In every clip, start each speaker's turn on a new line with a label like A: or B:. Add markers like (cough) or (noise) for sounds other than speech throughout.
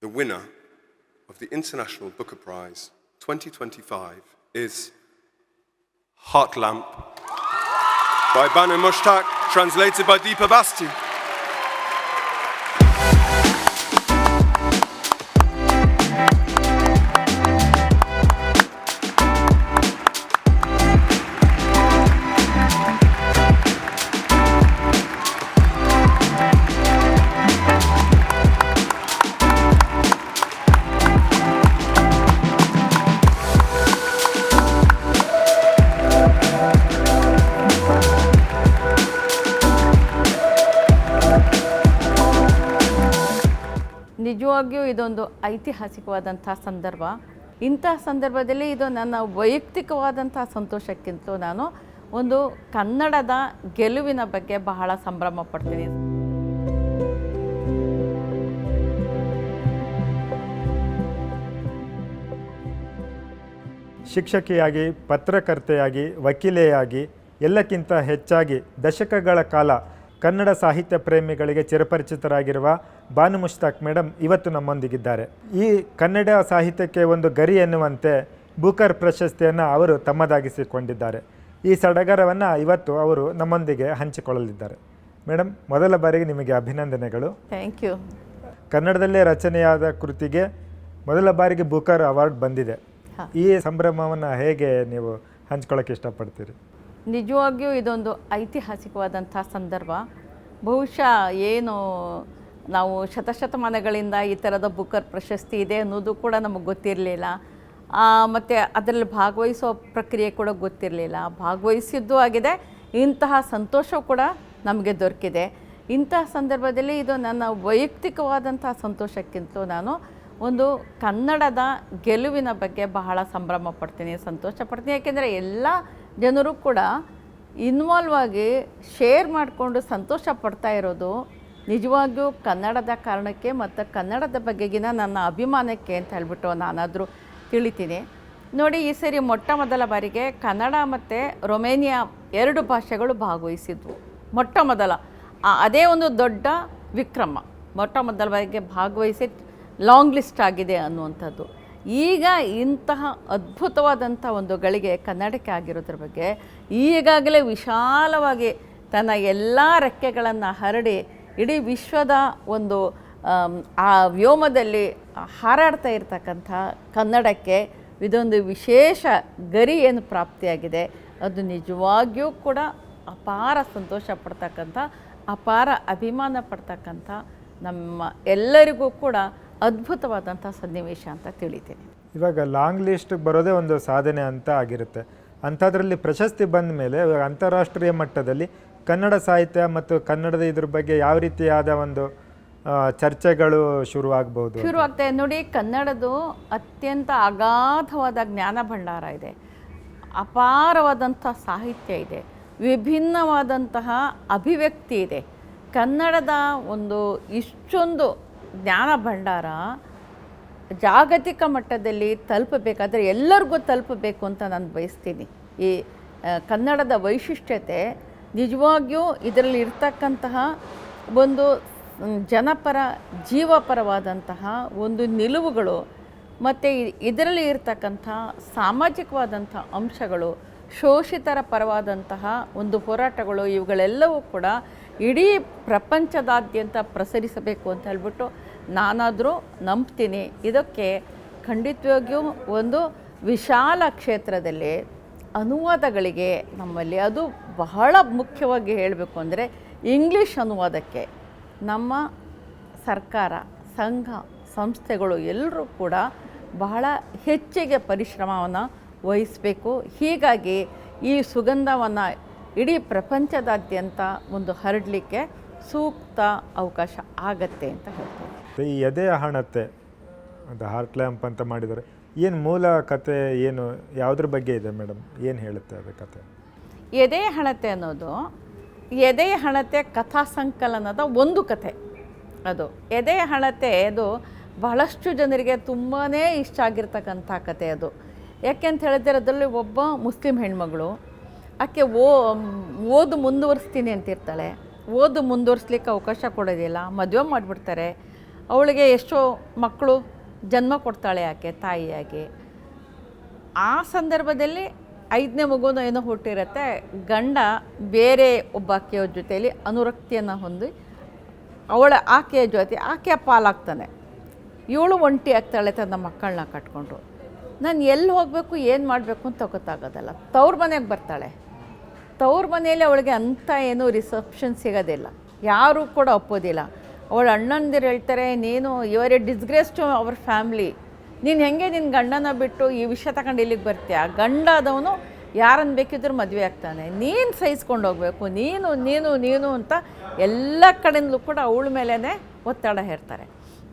A: The winner of the International Booker Prize 2025 is Heart Lamp by Banu Mushtaq, translated by Deepa Basti.
B: ಇದೊಂದು ಐತಿಹಾಸಿಕವಾದಂಥ ಸಂದರ್ಭ. ಇಂತಹ ಸಂದರ್ಭದಲ್ಲಿ ಇದು ನನ್ನ ವೈಯಕ್ತಿಕವಾದಂಥ ಸಂತೋಷಕ್ಕಿಂತಲೂ ನಾನು ಒಂದು ಕನ್ನಡದ ಗೆಲುವಿನ ಬಗ್ಗೆ ಬಹಳ ಸಂಭ್ರಮ ಪಡ್ತೀನಿ.
C: ಶಿಕ್ಷಕಿಯಾಗಿ, ಪತ್ರಕರ್ತೆಯಾಗಿ, ವಕೀಲೆಯಾಗಿ, ಎಲ್ಲಕ್ಕಿಂತ ಹೆಚ್ಚಾಗಿ ದಶಕಗಳ ಕಾಲ ಕನ್ನಡ ಸಾಹಿತ್ಯ ಪ್ರೇಮಿಗಳಿಗೆ ಚಿರಪರಿಚಿತರಾಗಿರುವ ಬಾನು ಮುಷ್ತಾಕ್ ಮೇಡಮ್ ಇವತ್ತು ನಮ್ಮೊಂದಿಗಿದ್ದಾರೆ. ಈ ಕನ್ನಡ ಸಾಹಿತ್ಯಕ್ಕೆ ಒಂದು ಗರಿ ಎನ್ನುವಂತೆ ಬೂಕರ್ ಪ್ರಶಸ್ತಿಯನ್ನು ಅವರು ತಮ್ಮದಾಗಿಸಿಕೊಂಡಿದ್ದಾರೆ. ಈ ಸಡಗರವನ್ನು ಇವತ್ತು ಅವರು ನಮ್ಮೊಂದಿಗೆ ಹಂಚಿಕೊಳ್ಳಲಿದ್ದಾರೆ. ಮೇಡಮ್ ಮೊದಲ ಬಾರಿಗೆ ನಿಮಗೆ ಅಭಿನಂದನೆಗಳು.
B: ಥ್ಯಾಂಕ್ ಯು
C: ಕನ್ನಡದಲ್ಲೇ ರಚನೆಯಾದ ಕೃತಿಗೆ ಮೊದಲ ಬಾರಿಗೆ ಬೂಕರ್ ಅವಾರ್ಡ್ ಬಂದಿದೆ. ಈ ಸಂಭ್ರಮವನ್ನು ಹೇಗೆ ನೀವು ಹಂಚ್ಕೊಳ್ಳೋಕೆ ಇಷ್ಟಪಡ್ತೀರಿ?
B: ನಿಜವಾಗಿಯೂ ಇದೊಂದು ಐತಿಹಾಸಿಕವಾದಂಥ ಸಂದರ್ಭ. ಬಹುಶಃ ಏನು ನಾವು ಶತಶತಮಾನಗಳಿಂದ ಈ ಥರದ ಬುಕ್ಕರ್ ಪ್ರಶಸ್ತಿ ಇದೆ ಅನ್ನೋದು ಕೂಡ ನಮಗೆ ಗೊತ್ತಿರಲಿಲ್ಲ. ಮತ್ತು ಅದರಲ್ಲಿ ಭಾಗವಹಿಸೋ ಪ್ರಕ್ರಿಯೆ ಕೂಡ ಗೊತ್ತಿರಲಿಲ್ಲ. ಭಾಗವಹಿಸಿದ್ದು ಆಗಿದೆ, ಇಂತಹ ಸಂತೋಷ ಕೂಡ ನಮಗೆ ದೊರಕಿದೆ. ಇಂತಹ ಸಂದರ್ಭದಲ್ಲಿ ಇದು ನನ್ನ ವೈಯಕ್ತಿಕವಾದಂಥ ಸಂತೋಷಕ್ಕಿಂತಲೂ ನಾನು ಒಂದು ಕನ್ನಡದ ಗೆಲುವಿನ ಬಗ್ಗೆ ಬಹಳ ಸಂಭ್ರಮ ಪಡ್ತೀನಿ ಸಂತೋಷ ಪಡ್ತೀನಿ ಯಾಕೆಂದರೆ ಎಲ್ಲ ಜನರು ಕೂಡ ಇನ್ವಾಲ್ವ್ ಆಗಿ ಶೇರ್ ಮಾಡಿಕೊಂಡು ಸಂತೋಷ ಪಡ್ತಾ ಇರೋದು ನಿಜವಾಗಿಯೂ ಕನ್ನಡದ ಕಾರಣಕ್ಕೆ ಮತ್ತು ಕನ್ನಡದ ಬಗೆಗಿನ ನನ್ನ ಅಭಿಮಾನಕ್ಕೆ ಅಂತ ಹೇಳ್ಬಿಟ್ಟು ನಾನಾದರೂ ತಿಳಿತೀನಿ. ನೋಡಿ, ಈ ಸರಿ ಮೊಟ್ಟ ಮೊದಲ ಬಾರಿಗೆ ಕನ್ನಡ ಮತ್ತು ರೊಮೇನಿಯಾ ಎರಡು ಭಾಷೆಗಳು ಭಾಗವಹಿಸಿದ್ವು. ಮೊಟ್ಟ ಮೊದಲ ಅದೇ ಒಂದು ದೊಡ್ಡ ವಿಕ್ರಮ ಮೊಟ್ಟ ಮೊದಲ ಬಾರಿಗೆ ಭಾಗವಹಿಸಿ ಲಾಂಗ್ ಲಿಸ್ಟ್ ಆಗಿದೆ ಅನ್ನುವಂಥದ್ದು. ಈಗ ಇಂತಹ ಅದ್ಭುತವಾದಂಥ ಒಂದು ಗಳಿಗೆ ಕನ್ನಡಕ್ಕೆ ಆಗಿರೋದ್ರ ಬಗ್ಗೆ ಈಗಾಗಲೇ ವಿಶಾಲವಾಗಿ ತನ್ನ ಎಲ್ಲ ರೆಕ್ಕೆಗಳನ್ನು ಹರಡಿ ಇಡೀ ವಿಶ್ವದ ಒಂದು ಆ ವ್ಯೋಮದಲ್ಲಿ ಹಾರಾಡ್ತಾ ಇರ್ತಕ್ಕಂಥ ಕನ್ನಡಕ್ಕೆ ಇದೊಂದು ವಿಶೇಷ ಗರಿ ಏನು ಪ್ರಾಪ್ತಿಯಾಗಿದೆ, ಅದು ನಿಜವಾಗಿಯೂ ಕೂಡ ಅಪಾರ ಸಂತೋಷ ಪಡ್ತಕ್ಕಂಥ, ಅಪಾರ ಅಭಿಮಾನ ಪಡ್ತಕ್ಕಂಥ ನಮ್ಮ ಎಲ್ಲರಿಗೂ ಕೂಡ ಅದ್ಭುತವಾದಂಥ ಸನ್ನಿವೇಶ ಅಂತ ತಿಳಿತೇನೆ.
C: ಇವಾಗ ಲಾಂಗ್ ಲಿಸ್ಟ್ ಬರೋದೇ ಒಂದು ಸಾಧನೆ ಅಂತ ಆಗಿರುತ್ತೆ. ಅಂಥದ್ರಲ್ಲಿ ಪ್ರಶಸ್ತಿ ಬಂದ ಮೇಲೆ ಇವಾಗ ಅಂತಾರಾಷ್ಟ್ರೀಯ ಮಟ್ಟದಲ್ಲಿ ಕನ್ನಡ ಸಾಹಿತ್ಯ ಮತ್ತು ಕನ್ನಡದ ಇದ್ರ ಬಗ್ಗೆ ಯಾವ ರೀತಿಯಾದ ಒಂದು ಚರ್ಚೆಗಳು ಶುರುವಾಗಬಹುದು
B: ಶುರು ಆಗ್ತಾ ಇದೆ. ನೋಡಿ ಕನ್ನಡದು ಅತ್ಯಂತ ಅಗಾಧವಾದ ಜ್ಞಾನ ಭಂಡಾರ ಇದೆ. ಅಪಾರವಾದಂಥ ಸಾಹಿತ್ಯ ಇದೆ. ವಿಭಿನ್ನವಾದಂತಹ ಅಭಿವ್ಯಕ್ತಿ ಇದೆ. ಕನ್ನಡದ ಒಂದು ಇಷ್ಟೊಂದು ಜ್ಞಾನ ಭಂಡಾರ ಜಾಗತಿಕ ಮಟ್ಟದಲ್ಲಿ ತಲುಪಬೇಕಾದ್ರೆ ಎಲ್ಲರಿಗೂ ತಲುಪಬೇಕು ಅಂತ ನಾನು ಬಯಸ್ತೀನಿ. ಈ ಕನ್ನಡದ ವೈಶಿಷ್ಟ್ಯತೆ ನಿಜವಾಗಿಯೂ ಇದರಲ್ಲಿ ಇರ್ತಕ್ಕಂತಹ ಒಂದು ಜನಪರ, ಜೀವಪರವಾದಂತಹ ಒಂದು ನಿಲುವುಗಳು ಮತ್ತು ಇದರಲ್ಲಿ ಇರ್ತಕ್ಕಂಥ ಸಾಮಾಜಿಕವಾದಂಥ ಅಂಶಗಳು, ಶೋಷಿತರ ಪರವಾದಂತಹ ಒಂದು ಹೋರಾಟಗಳು ಇವುಗಳೆಲ್ಲವೂ ಕೂಡ ಇಡೀ ಪ್ರಪಂಚದಾದ್ಯಂತ ಪ್ರಸರಿಸಬೇಕು ಅಂತ ಹೇಳ್ಬಿಟ್ಟು ನಾನಾದರೂ ನಂಬ್ತೀನಿ. ಇದಕ್ಕೆ ಖಂಡಿತವಾಗಿಯೂ ಒಂದು ವಿಶಾಲ ಕ್ಷೇತ್ರದಲ್ಲಿ ಅನುವಾದಗಳಿಗೆ ನಮ್ಮಲ್ಲಿ ಅದು ಬಹಳ ಮುಖ್ಯವಾಗಿ ಹೇಳಬೇಕು ಅಂದರೆ ಇಂಗ್ಲೀಷ್ ಅನುವಾದಕ್ಕೆ ನಮ್ಮ ಸರ್ಕಾರ, ಸಂಘ, ಸಂಸ್ಥೆಗಳು ಎಲ್ಲರೂ ಕೂಡ ಬಹಳ ಹೆಚ್ಚಿಗೆ ಪರಿಶ್ರಮವನ್ನು ವಹಿಸಬೇಕು. ಹೀಗಾಗಿ ಈ ಸುಗಂಧವನ್ನು ಇಡೀ ಪ್ರಪಂಚದಾದ್ಯಂತ ಒಂದು ಹರಡಲಿಕ್ಕೆ ಸೂಕ್ತ ಅವಕಾಶ ಆಗತ್ತೆ ಅಂತ
C: ಹೇಳ್ತಾರೆ ಈ ಎದೆಯ ಹಣತೆ ಅದು ಹಾರ್ಟ್ ಲ್ಯಾಂಪ್ ಅಂತ ಮಾಡಿದರೆ ಏನು ಮೂಲ ಕತೆ ಏನು ಯಾವುದ್ರ ಬಗ್ಗೆ ಇದೆ ಮೇಡಮ್? ಏನು ಹೇಳುತ್ತೆ ಅದು ಕತೆ?
B: ಎದೆ ಹಣತೆ ಅನ್ನೋದು ಎದೆ ಹಣತೆ ಕಥಾ ಸಂಕಲನದ ಒಂದು ಕತೆ. ಅದು ಎದೆ ಹಣತೆ ಅದು ಬಹಳಷ್ಟು ಜನರಿಗೆ ತುಂಬಾ ಇಷ್ಟ ಆಗಿರ್ತಕ್ಕಂಥ ಕತೆ ಅದು. ಯಾಕೆ ಅಂತ ಹೇಳಿದ್ರೆ ಅದರಲ್ಲಿ ಒಬ್ಬ ಮುಸ್ಲಿಂ ಹೆಣ್ಮಗಳು ಆಕೆ ಓ ಓದು ಮುಂದುವರಿಸ್ತೀನಿ ಅಂತಿರ್ತಾಳೆ. ಓದು ಮುಂದುವರಿಸ್ಲಿಕ್ಕೆ ಅವಕಾಶ ಕೊಡೋದಿಲ್ಲ. ಮದುವೆ ಮಾಡಿಬಿಡ್ತಾರೆ. ಅವಳಿಗೆ ಎಷ್ಟೋ ಮಕ್ಕಳು ಜನ್ಮ ಕೊಡ್ತಾಳೆ ಆಕೆ, ತಾಯಿಯಾಗಿ. ಆ ಸಂದರ್ಭದಲ್ಲಿ ಐದನೇ ಮಗುನೋ ಏನೋ ಹುಟ್ಟಿರುತ್ತೆ. ಗಂಡ ಬೇರೆ ಒಬ್ಬ ಆಕೆಯ ಜೊತೆಯಲ್ಲಿ ಅನುರಕ್ತಿಯನ್ನು ಹೊಂದಿ ಅವಳ ಆಕೆಯ ಜೊತೆ, ಆಕೆಯ ಪಾಲಾಗ್ತಾನೆ. ಇವಳು ಒಂಟಿ ಆಗ್ತಾಳೆ ತನ್ನ ಮಕ್ಕಳನ್ನ ಕಟ್ಕೊಂಡು. ನಾನು ಎಲ್ಲಿ ಹೋಗಬೇಕು, ಏನು ಮಾಡಬೇಕು ಅಂತ ಗೊತ್ತಾಗೋದಲ್ಲ. ತವ್ರ ಮನೆಗೆ ಬರ್ತಾಳೆ. ತವ್ರ ಮನೆಯಲ್ಲಿ ಅವಳಿಗೆ ಅಂಥ ಏನೂ ರಿಸೆಪ್ಷನ್ ಸಿಗೋದಿಲ್ಲ. ಯಾರೂ ಕೂಡ ಒಪ್ಪೋದಿಲ್ಲ. ಅವಳ ಅಣ್ಣಂದಿರು ಹೇಳ್ತಾರೆ, ನೀನು ಇವರೇ ಡಿಸ್ಗ್ರೇಸ್ ಟು ಅವ್ರ ಫ್ಯಾಮ್ಲಿ ನೀನು ಹೆಂಗೆ ನಿನ್ನ ಗಂಡನ ಬಿಟ್ಟು ಈ ವಿಷಯ ತಗೊಂಡು ಇಲ್ಲಿಗೆ ಬರ್ತೀಯ? ಗಂಡ ಆದವನು ಯಾರನ್ನು ಬೇಕಿದ್ರೂ ಮದುವೆ ಆಗ್ತಾನೆ. ನೀನು ಸಹಿಸ್ಕೊಂಡು ಹೋಗಬೇಕು. ನೀನು ನೀನು ನೀನು ಅಂತ ಎಲ್ಲ ಕಡೆಯಿಂದಲೂ ಕೂಡ ಅವಳ ಮೇಲೇ ಒತ್ತಡ ಹೇರ್ತಾರೆ.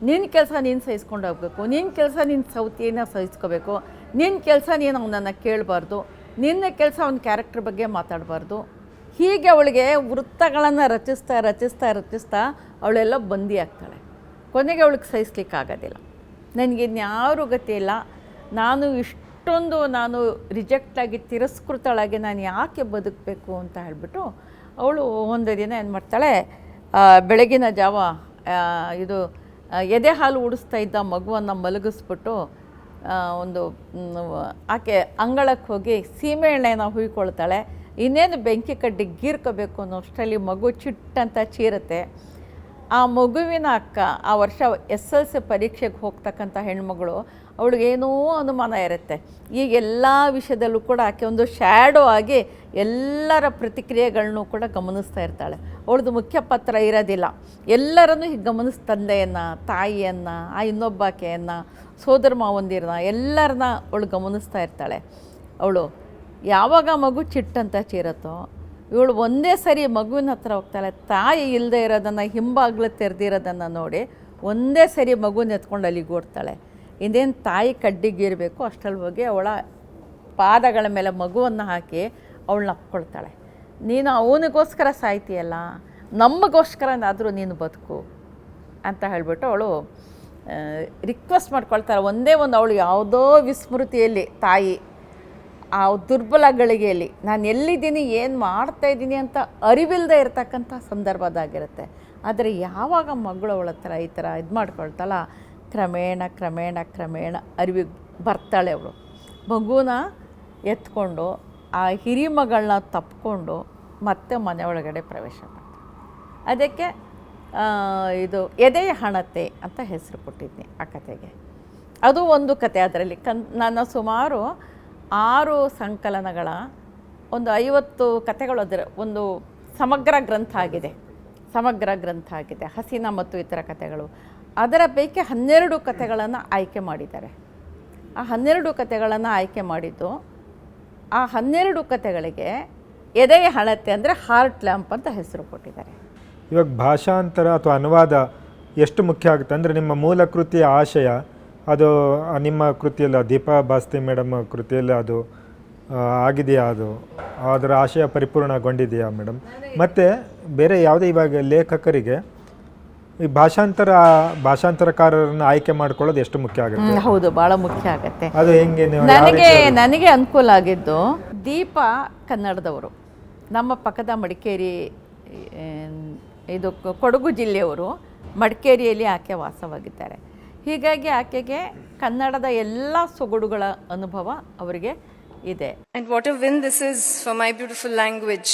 B: ನಿನ್ನ ಕೆಲಸ ನೀನು ಸಹಿಸ್ಕೊಂಡು ಹೋಗಬೇಕು. ನಿನ್ನ ಕೆಲಸ ನಿನ್ನ ಸೌತಿಯನ್ನು ಸಹಿಸ್ಕೋಬೇಕು. ನಿನ್ನ ಕೆಲಸ ನೀನು ಅವನನ್ನು ಕೇಳಬಾರ್ದು. ನಿನ್ನ ಕೆಲಸ ಅವನ ಕ್ಯಾರೆಕ್ಟರ್ ಬಗ್ಗೆ ಮಾತಾಡಬಾರ್ದು. ಹೀಗೆ ಅವಳಿಗೆ ವೃತ್ತಗಳನ್ನು ರಚಿಸ್ತಾ ರಚಿಸ್ತಾ ರಚಿಸ್ತಾ ಅವಳೆಲ್ಲ ಬಂದಿ ಆಗ್ತಾಳೆ. ಕೊನೆಗೆ ಅವಳಿಗೆ ಸಹಿಸ್ಲಿಕ್ಕಾಗೋದಿಲ್ಲ ನನಗೆ ಇನ್ಯಾರೂ ಗತಿ ಇಲ್ಲ. ನಾನು ಇಷ್ಟೊಂದು ನಾನು ರಿಜೆಕ್ಟ್ ಆಗಿ ತಿರಸ್ಕೃತಳಾಗಿ ನಾನು ಯಾಕೆ ಬದುಕಬೇಕು ಅಂತ ಹೇಳಿಬಿಟ್ಟು ಅವಳು ಒಂದು ದಿನ ಏನು ಮಾಡ್ತಾಳೆ ಬೆಳಗಿನ ಜಾವ ಇದು ಎದೆ ಹಾಲು ಉಡಿಸ್ತಾ ಇದ್ದ ಮಗುವನ್ನು ಮಲಗಿಸ್ಬಿಟ್ಟು ಒಂದು ಆಕೆ ಅಂಗಳಕ್ಕೆ ಹೋಗಿ ಸೀಮೆ ಎಣ್ಣೆನ ಹುಯ್ಕೊಳ್ತಾಳೆ. ಇನ್ನೇನು ಬೆಂಕಿ ಕಡ್ಡಿ ಗೀರ್ಕೋಬೇಕು ಅನ್ನೋ ಅಷ್ಟರಲ್ಲಿ ಮಗು ಚಿಟ್ಟಂತ ಚೀರುತ್ತೆ. ಆ ಮಗುವಿನ ಅಕ್ಕ, ಆ ವರ್ಷ ಎಸ್ ಎಲ್ ಸಿ ಪರೀಕ್ಷೆಗೆ ಹೋಗ್ತಕ್ಕಂಥ ಹೆಣ್ಮಗಳು ಅವಳಿಗೇನೋ ಅನುಮಾನ ಇರುತ್ತೆ. ಈಗ ಎಲ್ಲ ವಿಷಯದಲ್ಲೂ ಕೂಡ ಆಕೆ ಒಂದು ಶ್ಯಾಡೋ ಆಗಿ ಎಲ್ಲರ ಪ್ರತಿಕ್ರಿಯೆಗಳನ್ನೂ ಕೂಡ ಗಮನಿಸ್ತಾ ಇರ್ತಾಳೆ. ಅವಳದು ಮುಖ್ಯ ಪಾತ್ರ ಇರೋದಿಲ್ಲ. ಎಲ್ಲರನ್ನೂ ಹೀಗೆ ಗಮನಿಸ್ ತಂದೆಯನ್ನು, ತಾಯಿಯನ್ನು, ಆ ಇನ್ನೊಬ್ಬಾಕೆಯನ್ನು ಸೋದರ ಮಾವಂದಿರನ್ನ ಎಲ್ಲರನ್ನ ಅವಳು ಗಮನಿಸ್ತಾ ಇರ್ತಾಳೆ. ಅವಳು ಯಾವಾಗ ಮಗು ಚಿಟ್ಟಂತ ಚೀರತ್ತೋ, ಇವಳು ಒಂದೇ ಸರಿ ಮಗುವಿನ ಹತ್ರ ಹೋಗ್ತಾಳೆ. ತಾಯಿ ಇಲ್ಲದೆ ಇರೋದನ್ನು, ಹಿಂಬಾಗ್ಲು ತೆರೆದಿರೋದನ್ನು ನೋಡಿ ಒಂದೇ ಸರಿ ಮಗುನ ಎತ್ಕೊಂಡು ಅಲ್ಲಿಗೆ ಓಡ್ತಾಳೆ. ಇನ್ನೇನು ತಾಯಿ ಕಡ್ಡಿಗಿರಬೇಕು, ಅಷ್ಟರಲ್ಲಿ ಹೋಗಿ ಅವಳ ಪಾದಗಳ ಮೇಲೆ ಮಗುವನ್ನು ಹಾಕಿ ಅವಳನ್ನ ಅಪ್ಕೊಳ್ತಾಳೆ. ನೀನು ಅವನಿಗೋಸ್ಕರ ಸಾಯ್ತೀಯಲ್ಲ ನಮಗೋಸ್ಕರನಾದರೂ ನೀನು ಬದುಕು ಅಂತ ಹೇಳಿಬಿಟ್ಟು ಅವಳು ರಿಕ್ವೆಸ್ಟ್ ಮಾಡ್ಕೊಳ್ತಾಳೆ. ಒಂದೇ ಒಂದು ಅವಳು ಯಾವುದೋ ವಿಸ್ಮೃತಿಯಲ್ಲಿ, ತಾಯಿ, ಆ ದುರ್ಬಲ ಗಳಿಗೆಯಲ್ಲಿ ನಾನು ಎಲ್ಲಿದ್ದೀನಿ, ಏನು ಮಾಡ್ತಾ ಇದ್ದೀನಿ ಅಂತ ಅರಿವಿಲ್ಲದೆ ಇರತಕ್ಕಂಥ ಸಂದರ್ಭದಾಗಿರುತ್ತೆ. ಆದರೆ ಯಾವಾಗ ಮಗಳು ಅವಳ ಹತ್ರ ಈ ಥರ ಇದು ಮಾಡ್ಕೊಳ್ತಾಳ ಕ್ರಮೇಣ ಕ್ರಮೇಣ ಕ್ರಮೇಣ ಅರಿವಿಗೆ ಬರ್ತಾಳೆ ಅವಳು. ಮಗುನ ಎತ್ಕೊಂಡು, ಆ ಹಿರಿಮಗಳನ್ನ ತಪ್ಪಿಕೊಂಡು ಮತ್ತೆ ಮನೆ ಒಳಗಡೆ ಪ್ರವೇಶ ಮಾಡ್ತಾಳೆ. ಅದಕ್ಕೆ ಇದು ಎದೆಯ ಹಣತೆ ಅಂತ ಹೆಸರು ಕೊಟ್ಟಿದ್ನಿ ಆ ಕತೆಗೆ ಅದು ಒಂದು ಕತೆ ಅದರಲ್ಲಿ ಕನ್, ನನ್ನ ಸುಮಾರು ಆರು ಸಂಕಲನಗಳ, ಒಂದು ಐವತ್ತು ಕತೆಗಳು ಅದರ ಒಂದು ಸಮಗ್ರ ಗ್ರಂಥ ಆಗಿದೆ. ಸಮಗ್ರ ಗ್ರಂಥ ಆಗಿದೆ. ಹಸಿನ ಮತ್ತು ಇತರ ಕತೆಗಳು ಅದರ ಪೈಕಿ ಹನ್ನೆರಡು ಕಥೆಗಳನ್ನು ಆಯ್ಕೆ ಮಾಡಿದ್ದಾರೆ. ಆ ಹನ್ನೆರಡು ಕಥೆಗಳನ್ನು ಆಯ್ಕೆ ಮಾಡಿದ್ದು, ಆ ಹನ್ನೆರಡು ಕಥೆಗಳಿಗೆ ಎದೆಯ ಹಣತೆ ಅಂದರೆ ಹಾರ್ಟ್ ಲ್ಯಾಂಪ್ ಅಂತ ಹೆಸರು ಕೊಟ್ಟಿದ್ದಾರೆ.
C: ಇವಾಗ ಭಾಷಾಂತರ ಅಥವಾ ಅನುವಾದ ಎಷ್ಟು ಮುಖ್ಯ ಆಗುತ್ತೆ ಅಂದರೆ ನಿಮ್ಮ ಮೂಲ ಕೃತಿಯ ಆಶಯ, ಅದು ನಿಮ್ಮ ಕೃತಿಯಲ್ಲಿ ದೀಪಾ ಬಾಸ್ತಿ ಮೇಡಮ್ ಕೃತಿಯಲ್ಲಿ ಅದು ಆಗಿದೆಯಾ ಅದು? ಅದರ ಆಶಯ ಪರಿಪೂರ್ಣಗೊಂಡಿದೆಯಾ ಮೇಡಮ್? ಮತ್ತು ಬೇರೆ ಯಾವುದೇ ಇವಾಗ ಲೇಖಕರಿಗೆ ಈ ಭಾಷಾಂತರ ಭಾಷಾಂತರಕಾರರನ್ನು ಆಯ್ಕೆ ಮಾಡ್ಕೊಳ್ಳೋದು ಎಷ್ಟು ಮುಖ್ಯ ಆಗುತ್ತೆ?
B: ಹ್ಮ್, ಹೌದು ಬಹಳ ಮುಖ್ಯ ಆಗುತ್ತೆ.
C: ಅದು ಹೆಂಗೆ ನೀವು ಯಾವ
B: ನನಗೆ
C: ರೀತಿ-
B: ನನಗೆ ಅನುಕೂಲ ಆಗಿದ್ದು ದೀಪ ಕನ್ನಡದವರು ನಮ್ಮ ಪಕ್ಕದ ಮಡಿಕೇರಿ ಏನ್, ಇದು ಕೊ- ಕೊಡಗು ಜಿಲ್ಲೆಯವರು ಮಡಿಕೇರಿಯಲ್ಲಿ ಆಕೆ ವಾಸವಾಗಿದ್ದಾರೆ. ಹೀಗಾಗಿ ಆಕೆಗೆ ಕನ್ನಡದ ಎಲ್ಲ ಸೊಗಡುಗಳ ಅನುಭವ ಅವರಿಗೆ ಇದೆ.
D: And what a win this is for my beautiful language.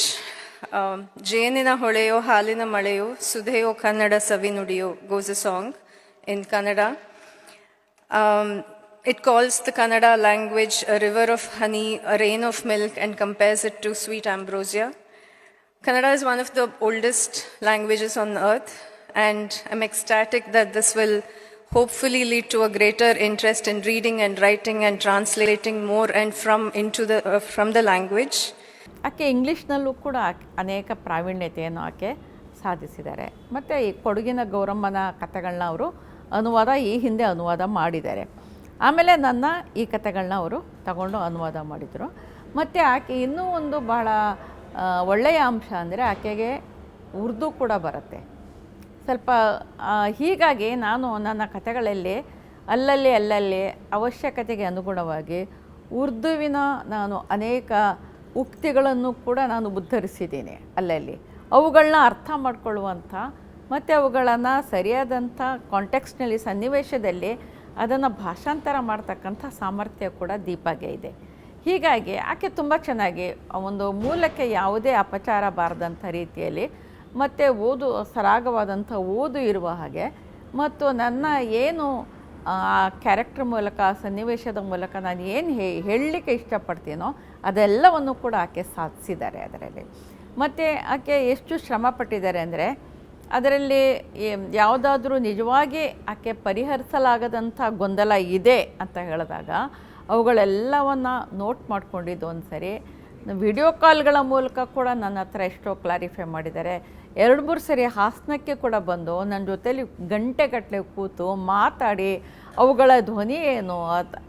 D: Um, ಜೇನಿನ ಹೊಳೆಯೋ ಹಾಲಿನ ಮಳೆಯೋ ಸುಧೆಯೋ ಕನ್ನಡ ಸವಿ ನುಡಿಯೋ goes a song in Kannada. Um, it calls the Kannada language a river of honey, a rain of milk, and compares it to sweet ambrosia. Kannada is one of the oldest languages on earth, and I'm ecstatic that this will hopefully lead to a greater interest in reading and writing and translating more and from into the uh, from the language.
B: ಆಕೆ ಇಂಗ್ಲೀಷ್ನಲ್ಲೂ ಕೂಡ ಅನೇಕ ಪ್ರಾವೀಣ್ಯತೆಯನ್ನು ಆಕೆ ಸಾಧಿಸಿದ್ದಾರೆ. ಮತ್ತು ಈ ಕೊಡಗಿನ ಗೌರಮ್ಮನ ಕಥೆಗಳನ್ನ ಅವರು ಅನುವಾದ, ಈ ಹಿಂದೆ ಅನುವಾದ ಮಾಡಿದ್ದಾರೆ. ಆಮೇಲೆ ನನ್ನ ಈ ಕಥೆಗಳನ್ನ ಅವರು ತಗೊಂಡು ಅನುವಾದ ಮಾಡಿದರು. ಮತ್ತು ಆಕೆ ಇನ್ನೂ ಒಂದು ಬಹಳ ಒಳ್ಳೆಯ ಅಂಶ ಅಂದರೆ ಆಕೆಗೆ ಉರ್ದು ಕೂಡ ಬರುತ್ತೆ. ಸ್ವಲ್ಪ ಹೀಗಾಗಿ ನಾನು ನನ್ನ ಕಥೆಗಳಲ್ಲಿ ಅಲ್ಲಲ್ಲಿ ಅಲ್ಲಲ್ಲಿ ಅವಶ್ಯಕತೆಗೆ ಅನುಗುಣವಾಗಿ ಉರ್ದುವಿನ ನಾನು ಅನೇಕ ಉಕ್ತಿಗಳನ್ನು ಕೂಡ ನಾನು ಉದ್ಧರಿಸಿದ್ದೀನಿ ಅಲ್ಲಲ್ಲಿ. ಅವುಗಳನ್ನ ಅರ್ಥ ಮಾಡ್ಕೊಳ್ಳುವಂಥ, ಮತ್ತು ಅವುಗಳನ್ನು ಸರಿಯಾದಂಥ ಕಾಂಟೆಕ್ಸ್ಟ್ನಲ್ಲಿ ಸನ್ನಿವೇಶದಲ್ಲಿ ಅದನ್ನು ಭಾಷಾಂತರ ಮಾಡ್ತಕ್ಕಂಥ ಸಾಮರ್ಥ್ಯ ಕೂಡ ದೀಪಾಗೆ ಇದೆ. ಹೀಗಾಗಿ ಆಕೆ ತುಂಬ ಚೆನ್ನಾಗಿ ಒಂದು ಮೂಲಕ್ಕೆ ಯಾವುದೇ ಅಪಚಾರ ಬಾರದಂಥ ರೀತಿಯಲ್ಲಿ, ಮತ್ತು ಓದು, ಸರಾಗವಾದಂಥ ಓದು ಇರುವ ಹಾಗೆ, ಮತ್ತು ನನ್ನ ಏನು ಆ ಕ್ಯಾರೆಕ್ಟರ್ ಮೂಲಕ, ಸನ್ನಿವೇಶದ ಮೂಲಕ ನಾನು ಏನು ಹೇ, ಹೇಳಲಿಕ್ಕೆ ಇಷ್ಟಪಡ್ತೀನೋ ಅದೆಲ್ಲವನ್ನು ಕೂಡ ಆಕೆ ಸಾಧಿಸಿದ್ದಾರೆ ಅದರಲ್ಲಿ. ಮತ್ತು ಆಕೆ ಎಷ್ಟು ಶ್ರಮ ಪಟ್ಟಿದ್ದಾರೆ ಅಂದರೆ, ಅದರಲ್ಲಿ ಯಾವುದಾದ್ರೂ ನಿಜವಾಗಿ ಆಕೆ ಪರಿಹರಿಸಲಾಗದಂಥ ಗೊಂದಲ ಇದೆ ಅಂತ ಹೇಳಿದಾಗ, ಅವುಗಳೆಲ್ಲವನ್ನು ನೋಟ್ ಮಾಡ್ಕೊಂಡಿದ್ದು ಒಂದು ಸರಿ ವಿಡಿಯೋ ಕಾಲ್ಗಳ ಮೂಲಕ ಕೂಡ ನನ್ನ ಹತ್ರ ಎಷ್ಟೋ ಕ್ಲಾರಿಫೈ ಮಾಡಿದ್ದಾರೆ. ಎರಡು ಮೂರು ಸರಿ ಹಾಸನಕ್ಕೆ ಕೂಡ ಬಂದು ನನ್ನ ಜೊತೇಲಿ ಗಂಟೆಗಟ್ಟಲೆ ಕೂತು ಮಾತಾಡಿ ಅವುಗಳ ಧ್ವನಿ ಏನು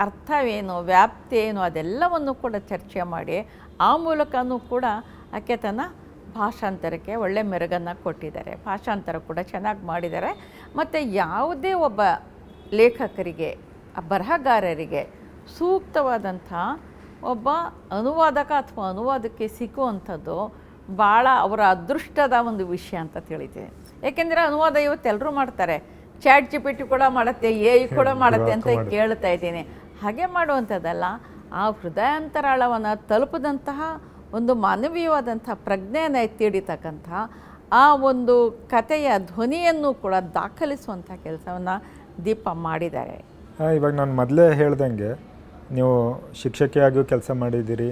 B: ಅರ್ಥವೇನು, ವ್ಯಾಪ್ತಿ ಏನು ಅದೆಲ್ಲವನ್ನು ಕೂಡ ಚರ್ಚೆ ಮಾಡಿ ಆ ಮೂಲಕನೂ ಕೂಡ ಆಕೆ ತನ್ನ ಭಾಷಾಂತರಕ್ಕೆ ಒಳ್ಳೆ ಮೆರುಗನ್ನು ಕೊಟ್ಟಿದ್ದಾರೆ. ಭಾಷಾಂತರ ಕೂಡ ಚೆನ್ನಾಗಿ ಮಾಡಿದ್ದಾರೆ. ಮತ್ತು ಯಾವುದೇ ಒಬ್ಬ ಲೇಖಕರಿಗೆ, ಬರಹಗಾರರಿಗೆ ಸೂಕ್ತವಾದಂಥ ಒಬ್ಬ ಅನುವಾದಕ ಅಥವಾ ಅನುವಾದಕ್ಕೆ ಸಿಕ್ಕುವಂಥದ್ದು ಭಾಳ ಅವರ ಅದೃಷ್ಟದ ಒಂದು ವಿಷಯ ಅಂತ ತಿಳಿತೇನೆ. ಏಕೆಂದರೆ ಅನುವಾದ ಇವತ್ತು ಎಲ್ಲರೂ ಮಾಡ್ತಾರೆ. ಚಾಟ್ ಜಿ ಪಿ ಟಿ ಕೂಡ ಮಾಡುತ್ತೆ ಎ ಐ ಕೂಡ ಮಾಡುತ್ತೆ ಅಂತ ಕೇಳ್ತಾ ಇದ್ದೀನಿ. ಹಾಗೆ ಮಾಡುವಂಥದ್ದಲ್ಲ ಆ ಹೃದಯಾಂತರಾಳವನ್ನು ತಲುಪದಂತಹ ಒಂದು ಮಾನವೀಯವಾದಂಥ ಪ್ರಜ್ಞೆಯನ್ನು ಎತ್ತಿಡಿತಕ್ಕಂಥ ಆ ಒಂದು ಕಥೆಯ ಧ್ವನಿಯನ್ನು ಕೂಡ ದಾಖಲಿಸುವಂಥ ಕೆಲಸವನ್ನು ದೀಪ ಮಾಡಿದ್ದಾರೆ.
C: ಇವಾಗ ನಾನು ಮೊದಲೇ ಹೇಳ್ದಂಗೆ ನೀವು ಶಿಕ್ಷಕಿಯಾಗಿಯೂ ಕೆಲಸ ಮಾಡಿದ್ದೀರಿ,